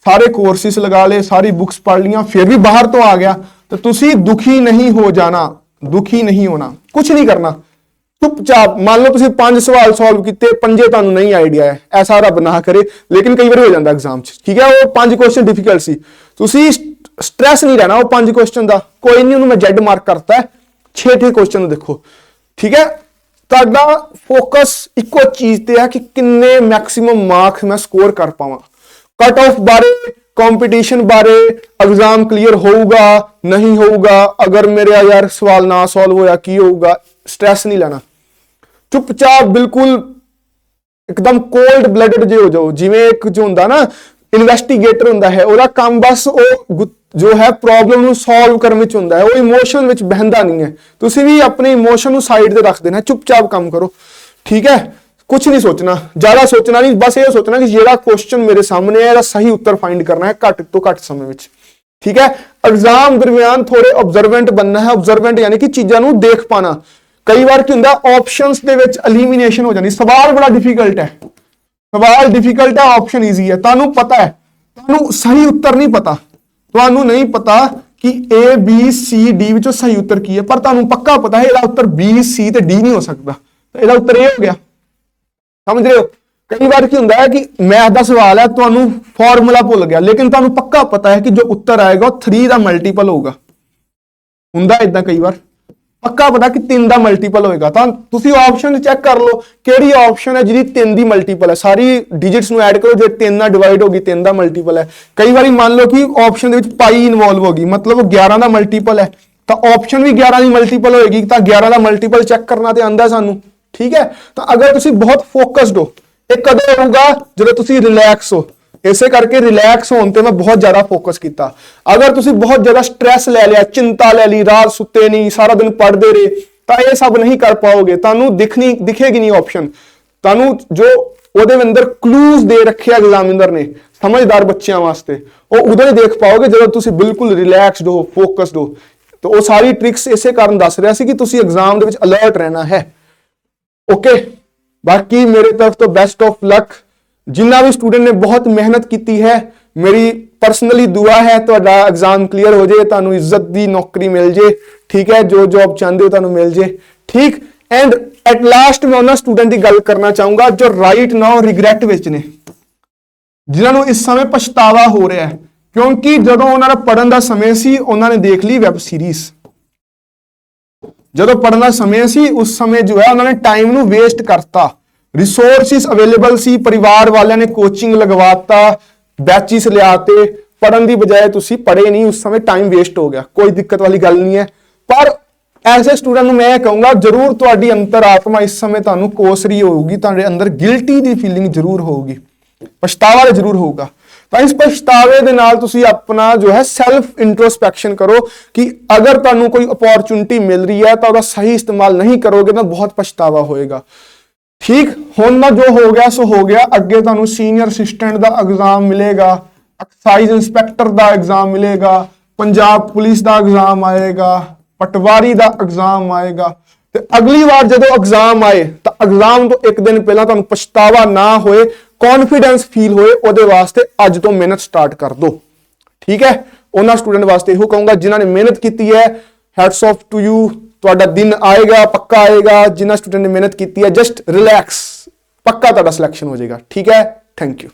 ਸਾਰੇ ਕੋਰਸਿਸ ਲਗਾ ਲਏ, ਸਾਰੀ ਬੁੱਕਸ ਪੜ੍ਹ ਲੀਆਂ ਫਿਰ ਵੀ ਬਾਹਰ ਤੋਂ ਆ ਗਿਆ। ਤਾਂ ਤੁਸੀਂ ਦੁਖੀ ਨਹੀਂ ਹੋ ਜਾਣਾ, ਦੁਖੀ ਨਹੀਂ ਹੋਣਾ। ਕੁਝ ਨਹੀਂ ਕਰਨਾ। ਚੁੱਪਚਾਪ, ਮੰਨ ਲਓ ਤੁਸੀਂ ਪੰਜ ਸਵਾਲ ਸੋਲਵ ਕੀਤੇ, ਪੰਜੇ ਤੁਹਾਨੂੰ ਨਹੀਂ ਆਈਡੀਆ ਹੈ ਐਸਾ ਰੱਬ ਨਾ ਕਰੇ, ਲੇਕਿਨ ਕਈ ਵਾਰ ਹੋ ਜਾਂਦਾ ਐਗਜ਼ਾਮ 'ਚ। ਠੀਕ ਹੈ, ਉਹ ਪੰਜ ਕੁਐਸਚਨ ਡਿਫਿਕਲਟ ਸੀ। ਤੁਸੀਂ ਸਟ੍ਰੈਸ ਨਹੀਂ ਰਹਿਣਾ ਉਹ ਪੰਜ ਕੁਐਸਚਨ ਦਾ। ਕੋਈ ਨਹੀਂ, ਉਹਨੂੰ ਮੈਂ ਜ਼ੈਡ ਮਾਰਕ ਕਰਤਾ ਛੇਠੇ ਕੁਐਸਚਨ ਨੂੰ ਦੇਖੋ। ਠੀਕ ਹੈ, ਤੁਹਾਡਾ ਫੋਕਸ ਇੱਕੋ ਚੀਜ਼ ਤੇ ਹੈ ਕਿ ਕਿੰਨੇ ਮੈਕਸਿਮਮ ਮਾਰਕਸ ਮੈਂ ਸਕੋਰ ਕਰ ਪਾਵਾਂ। ਕਟ ਆਫ ਬਾਰੇ ਕੰਪੀਟੀਸ਼ਨ ਬਾਰੇ ਐਗਜ਼ਾਮ ਕਲੀਅਰ ਹੋਊਗਾ, ਨਹੀਂ ਹੋਊਗਾ, ਅਗਰ ਮੇਰੇ ਯਾਰ ਸਵਾਲ ਨਾ ਸੋਲਵ ਹੋਇਆ, ਕੀ ਹੋਊਗਾ ਸਟ्रेस ਨਹੀਂ ਲੈਣਾ। ਚੁੱਪਚਾਪ ਬਿਲਕੁਲ ਇੱਕਦਮ ਕੋਲਡ ਬਲੱਡਡ ਜੇ ਹੋ ਜਾਓ। ਜਿਵੇਂ ਇੱਕ ਜੋ ਹੁੰਦਾ ਨਾ ਇਨਵੈਸਟੀਗੇਟਰ ਹੁੰਦਾ ਹੈ, ਉਹਦਾ ਕੰਮ ਬਸ ਉਹ ਜੋ ਹੈ ਪ੍ਰੋਬਲਮ ਨੂੰ ਸੋਲਵ ਕਰਨ ਵਿੱਚ ਹੁੰਦਾ ਹੈ। ਉਹ ਇਮੋਸ਼ਨ ਵਿੱਚ ਬਹਿੰਦਾ ਨਹੀਂ ਹੈ। ਤੁਸੀਂ ਵੀ ਆਪਣੇ ਇਮੋਸ਼ਨ ਨੂੰ ਸਾਈਡ ਤੇ ਰੱਖ ਦੇਣਾ, ਚੁੱਪਚਾਪ ਕੰਮ ਕਰੋ। ਠੀਕ ਹੈ? ਕੁਝ ਨਹੀਂ ਸੋਚਣਾ। ਜ਼ਿਆਦਾ ਸੋਚਣਾ ਨਹੀਂ, ਬਸ ਇਹ ਸੋਚਣਾ ਕਿ ਜਿਹੜਾ ਕੁਐਸਚਨ ਮੇਰੇ ਸਾਹਮਣੇ ਹੈ ਇਹਦਾ ਸਹੀ ਉੱਤਰ ਫਾਈਂਡ ਕਰਨਾ ਹੈ ਘੱਟ ਤੋਂ ਘੱਟ ਸਮੇਂ ਵਿੱਚ। ਠੀਕ ਹੈ? ਐਗਜ਼ਾਮ ਦਰਮਿਆਨ ਥੋੜੇ ਆਬਜ਼ਰਵੈਂਟ ਬੰਨਣਾ ਹੈ। ਆਬਜ਼ਰਵੈਂਟ ਯਾਨੀ ਕਿ ਚੀਜ਼ਾਂ ਨੂੰ ਦੇਖ ਪਾਣਾ ਕਈ ਵਾਰ ਕੀ ਹੁੰਦਾ ਆਪਸ਼ਨਸ ਦੇ ਵਿੱਚ ਐਲੀਮੀਨੇਸ਼ਨ ਹੋ ਜਾਂਦੀ। ਸਵਾਲ ਬੜਾ ਡਿਫਿਕਲਟ ਹੈ। ਸਵਾਲ ਡਿਫਿਕਲਟ ਹੈ ਆਪਸ਼ਨ ਈਜ਼ੀ ਹੈ। ਤੁਹਾਨੂੰ ਪਤਾ ਹੈ, ਤੁਹਾਨੂੰ ਸਹੀ ਉੱਤਰ ਨਹੀਂ ਪਤਾ। ਤੁਹਾਨੂੰ ਨਹੀਂ ਪਤਾ ਕਿ A, B, C, D ਵਿੱਚੋਂ ਸਹੀ ਉੱਤਰ ਕੀ ਹੈ, ਪਰ ਤੁਹਾਨੂੰ ਪੱਕਾ ਪਤਾ ਹੈ, ਇਹਦਾ ਉੱਤਰ B, C ਤੇ D ਨਹੀਂ ਹੋ ਸਕਦਾ। ਤਾਂ ਇਹਦਾ ਉੱਤਰ ਇਹ ਹੋ ਗਿਆ। ਸਮਝ ਰਹੇ ਹੋ? ਕਈ ਵਾਰ ਕੀ ਹੁੰਦਾ ਹੈ ਕਿ ਮੈਥ ਦਾ ਸਵਾਲ ਹੈ, ਤੁਹਾਨੂੰ ਫਾਰਮੂਲਾ ਭੁੱਲ ਗਿਆ, ਲੇਕਿਨ ਤੁਹਾਨੂੰ ਪੱਕਾ ਪਤਾ ਹੈ ਕਿ ਜੋ ਉੱਤਰ ਆਏਗਾ, ਉਹ 3 ਦਾ ਮਲਟੀਪਲ ਹੋਊਗਾ। ਹੁੰਦਾ ਇਦਾਂ ਕਈ ਵਾਰ। ਪੱਕਾ ਪਤਾ ਕਿ 3 ਦਾ ਮਲਟੀਪਲ ਹੋਏਗਾ। ਤਾਂ ਤੁਸੀਂ ਆਪਸ਼ਨ ਚੈੱਕ ਕਰ ਲਓ ਕਿਹੜੀ ਆਪਸ਼ਨ ਹੈ ਜਿਹਦੀ 3 ਦੀ ਮਲਟੀਪਲ ਹੈ। ਸਾਰੀ ਡਿਜਿਟਸ ਨੂੰ ਐਡ ਕਰੋ, ਜੇ 3 ਨਾਲ ਡਿਵਾਈਡ ਹੋ ਗਈ 3 ਦਾ ਮਲਟੀਪਲ ਹੈ। ਕਈ ਵਾਰੀ ਮੰਨ ਲਓ ਕਿ ਆਪਸ਼ਨ ਦੇ ਵਿੱਚ ਪਾਈ ਇਨਵੋਲਵ ਹੋ ਗਈ, ਮਤਲਬ ਉਹ 11 ਦਾ ਮਲਟੀਪਲ ਹੈ। ਤਾਂ ਆਪਸ਼ਨ ਵੀ 11 ਦੀ ਮਲਟੀਪਲ ਹੋਏਗੀ, ਤਾਂ 11 ਦਾ ਮਲਟੀਪਲ ਚੈੱਕ ਕਰਨਾ ਤੇ ਆਂਦਾ ਸਾਨੂੰ, ਠੀਕ ਹੈ? ਤਾਂ ਅਗਰ ਤੁਸੀਂ ਬਹੁਤ ਫੋਕਸਡ ਹੋ ਇਹ ਕਦੋਂ ਹੋਊਗਾ ਜਦੋਂ ਤੁਸੀਂ ਰਿਲੈਕਸ ਹੋ। ਇਸੇ ਕਰਕੇ ਰਿਲੈਕਸ ਹੋਣ ਤੇ ਮੈਂ ਬਹੁਤ ਜ਼ਿਆਦਾ ਫੋਕਸ ਕੀਤਾ। ਅਗਰ ਤੁਸੀਂ ਬਹੁਤ ਜ਼ਿਆਦਾ ਸਟ्रेस ਲੈ ਲਿਆ, ਚਿੰਤਾ ਲੈ ਲਈ, ਰਾਤ ਸੁੱਤੇ ਨਹੀਂ, ਸਾਰਾ ਦਿਨ ਪੜ੍ਹਦੇ ਰਹੇ, ਤਾਂ ਇਹ ਸਭ ਨਹੀਂ ਕਰ ਪਾਓਗੇ। ਤੁਹਾਨੂੰ ਦਿਖਣੀ, ਦਿਖੇਗੀ ਨਹੀਂ ਆਪਸ਼ਨ ਤੁਹਾਨੂੰ ਜੋ ਉਹਦੇ ਅੰਦਰ ਕਲੂਜ਼ ਦੇ ਰੱਖਿਆ ਐਗਜ਼ਾਮਿਨਰ ਨੇ, ਸਮਝਦਾਰ ਬੱਚਿਆਂ ਵਾਸਤੇ, ਉਹ ਉਦੋਂ ਹੀ ਦੇਖ ਪਾਓਗੇ ਜਦੋਂ ਤੁਸੀਂ ਬਿਲਕੁਲ ਰਿਲੈਕਸਡ ਹੋ ਫੋਕਸਡ ਹੋ ਤਾਂ ਉਹ ਸਾਰੀ ਟ੍ਰਿਕਸ ਇਸੇ ਕਾਰਨ ਦੱਸ ਰਿਹਾ ਸੀ ਕਿ ਤੁਸੀਂ ਐਗਜ਼ਾਮ ਦੇ ਵਿੱਚ ਅਲਰਟ ਰਹਿਣਾ ਹੈ। ਓਕੇ ਬਾਕੀ ਮੇਰੇ ਤਰਫ ਤੋਂ ਬੈਸਟ ਆਫ ਲੱਕ ਜਿੰਨਾ ਵੀ ਸਟੂਡੈਂਟ ਨੇ ਬਹੁਤ ਮਿਹਨਤ ਕੀਤੀ ਹੈ, ਮੇਰੀ ਪਰਸਨਲੀ ਦੁਆ ਹੈ ਤੁਹਾਡਾ ਐਗਜ਼ਾਮ ਕਲੀਅਰ ਹੋ ਜਾਏ, ਤੁਹਾਨੂੰ ਇੱਜ਼ਤ ਦੀ ਨੌਕਰੀ ਮਿਲ ਜੇ ਠੀਕ ਹੈ, ਜੋ ਜੌਬ ਚਾਹੁੰਦੇ ਹੋ ਤੁਹਾਨੂੰ ਮਿਲ ਜੇ ਠੀਕ? ਐਂਡ ਐਟ ਲਾਸਟ ਮੈਂ ਉਹਨਾਂ ਸਟੂਡੈਂਟ ਦੀ ਗੱਲ ਕਰਨਾ ਚਾਹੂੰਗਾ ਜੋ ਰਾਈਟ ਨਾਓ ਰਿਗਰੈਟ ਵਿੱਚ ਨੇ, ਜਿਨ੍ਹਾਂ ਨੂੰ ਇਸ ਸਮੇਂ ਪਛਤਾਵਾ ਹੋ ਰਿਹਾ ਹੈ, ਕਿਉਂਕਿ ਜਦੋਂ ਉਹਨਾਂ ਦਾ ਪੜਨ ਦਾ ਸਮੇਂ ਸੀ, ਉਹਨਾਂ ਨੇ ਦੇਖ ਲਈ ਵੈਬ ਸੀਰੀਜ਼ ਜਦੋਂ ਪੜਨ ਦਾ ਸਮੇਂ ਸੀ, ਉਸ ਸਮੇਂ ਜੋ ਹੈ, ਉਹਨਾਂ ਨੇ ਟਾਈਮ ਨੂੰ ਵੇਸਟ ਕਰਤਾ। ਰਿਸੋਰਸਿਸ ਅਵੇਲੇਬਲ ਸੀ, ਪਰਿਵਾਰ ਵਾਲਿਆਂ ਨੇ ਕੋਚਿੰਗ ਲਗਵਾਤਾ ਬੈਚਿਸ ਲਿਆਤੇ ਪੜਨ ਦੀ ਬਜਾਏ ਤੁਸੀਂ ਪੜ੍ਹੇ ਨਹੀਂ, ਉਸ ਸਮੇਂ ਟਾਈਮ ਵੇਸਟ ਹੋ ਗਿਆ, ਕੋਈ ਦਿੱਕਤ ਵਾਲੀ ਗੱਲ ਨਹੀਂ ਹੈ। ਪਰ ਐਸੇ ਸਟੂਡੈਂਟ ਨੂੰ ਮੈਂ ਇਹ ਕਹੂੰਗਾ, ਜਰੂਰ ਤੁਹਾਡੀ ਅੰਤਰਾਤਮਾ ਇਸ ਸਮੇਂ ਤੁਹਾਨੂੰ ਕੋਸਰੀ ਹੋਊਗੀ, ਤੁਹਾਡੇ ਅੰਦਰ ਗਿਲਟੀ ਦੀ ਫੀਲਿੰਗ ਜਰੂਰ ਹੋਊਗੀ, ਪਛਤਾਵਾ ਤਾਂ ਜ਼ਰੂਰ ਹੋਊਗਾ। ਤਾਂ ਇਸ ਪਛਤਾਵੇ ਦੇ ਨਾਲ ਤੁਸੀਂ ਆਪਣਾ ਜੋ ਹੈ ਸੈਲਫ ਇੰਟਰੋਸਪੈਕਸ਼ਨ ਕਰੋ ਕਿ ਅਗਰ ਤੁਹਾਨੂੰ ਕੋਈ ਅਪੋਰਚੁਨਿਟੀ ਮਿਲ ਰਹੀ ਹੈ, ਤਾਂ ਉਹਦਾ ਸਹੀ ਇਸਤੇਮਾਲ ਨਹੀਂ ਕਰੋਗੇ, ਤਾਂ ਬਹੁਤ ਪਛਤਾਵਾ ਹੋਏਗਾ। ਠੀਕ? ਹੁਣ ਨਾ ਜੋ ਹੋ ਗਿਆ ਸੋ ਹੋ ਗਿਆ। ਅੱਗੇ ਤੁਹਾਨੂੰ ਸੀਨੀਅਰ ਅਸਿਸਟੈਂਟ ਦਾ ਐਗਜ਼ਾਮ ਮਿਲੇਗਾ। ਐਕਸਾਈਜ਼ ਇੰਸਪੈਕਟਰ ਦਾ ਐਗਜ਼ਾਮ ਮਿਲੇਗਾ। ਪੰਜਾਬ ਪੁਲਿਸ ਦਾ ਐਗਜ਼ਾਮ ਆਏਗਾ। ਪਟਵਾਰੀ ਦਾ ਐਗਜ਼ਾਮ ਆਏਗਾ। ਤੇ ਅਗਲੀ ਵਾਰ ਜਦੋਂ ਐਗਜ਼ਾਮ ਆਏ, ਤਾਂ ਐਗਜ਼ਾਮ ਤੋਂ ਇੱਕ ਦਿਨ ਪਹਿਲਾਂ ਤੁਹਾਨੂੰ ਪਛਤਾਵਾ ਨਾ ਹੋਏ ਕੌਨਫੀਡੈਂਸ ਫੀਲ ਹੋਏ, ਉਹਦੇ ਵਾਸਤੇ ਅੱਜ ਤੋਂ ਮਿਹਨਤ ਸਟਾਰਟ ਕਰ ਦਿਓ। ਠੀਕ ਹੈ? ਉਹਨਾਂ ਸਟੂਡੈਂਟ ਵਾਸਤੇ ਇਹੋ ਕਹੂੰਗਾ, ਜਿਨ੍ਹਾਂ ਨੇ ਮਿਹਨਤ ਕੀਤੀ ਹੈ ਹੈਟਸ ਆਫ ਟੂ ਯੂ ਤੁਹਾਡਾ ਦਿਨ ਆਏਗਾ, ਪੱਕਾ ਆਏਗਾ ਜਿਨ੍ਹਾਂ ਸਟੂਡੈਂਟ ਨੇ ਮਿਹਨਤ ਕੀਤੀ ਹੈ ਜਸਟ ਰਿਲੈਕਸ ਪੱਕਾ ਤੁਹਾਡਾ ਸਿਲੈਕਸ਼ਨ ਹੋ ਜਾਏਗਾ। ਠੀਕ ਹੈ? Thank you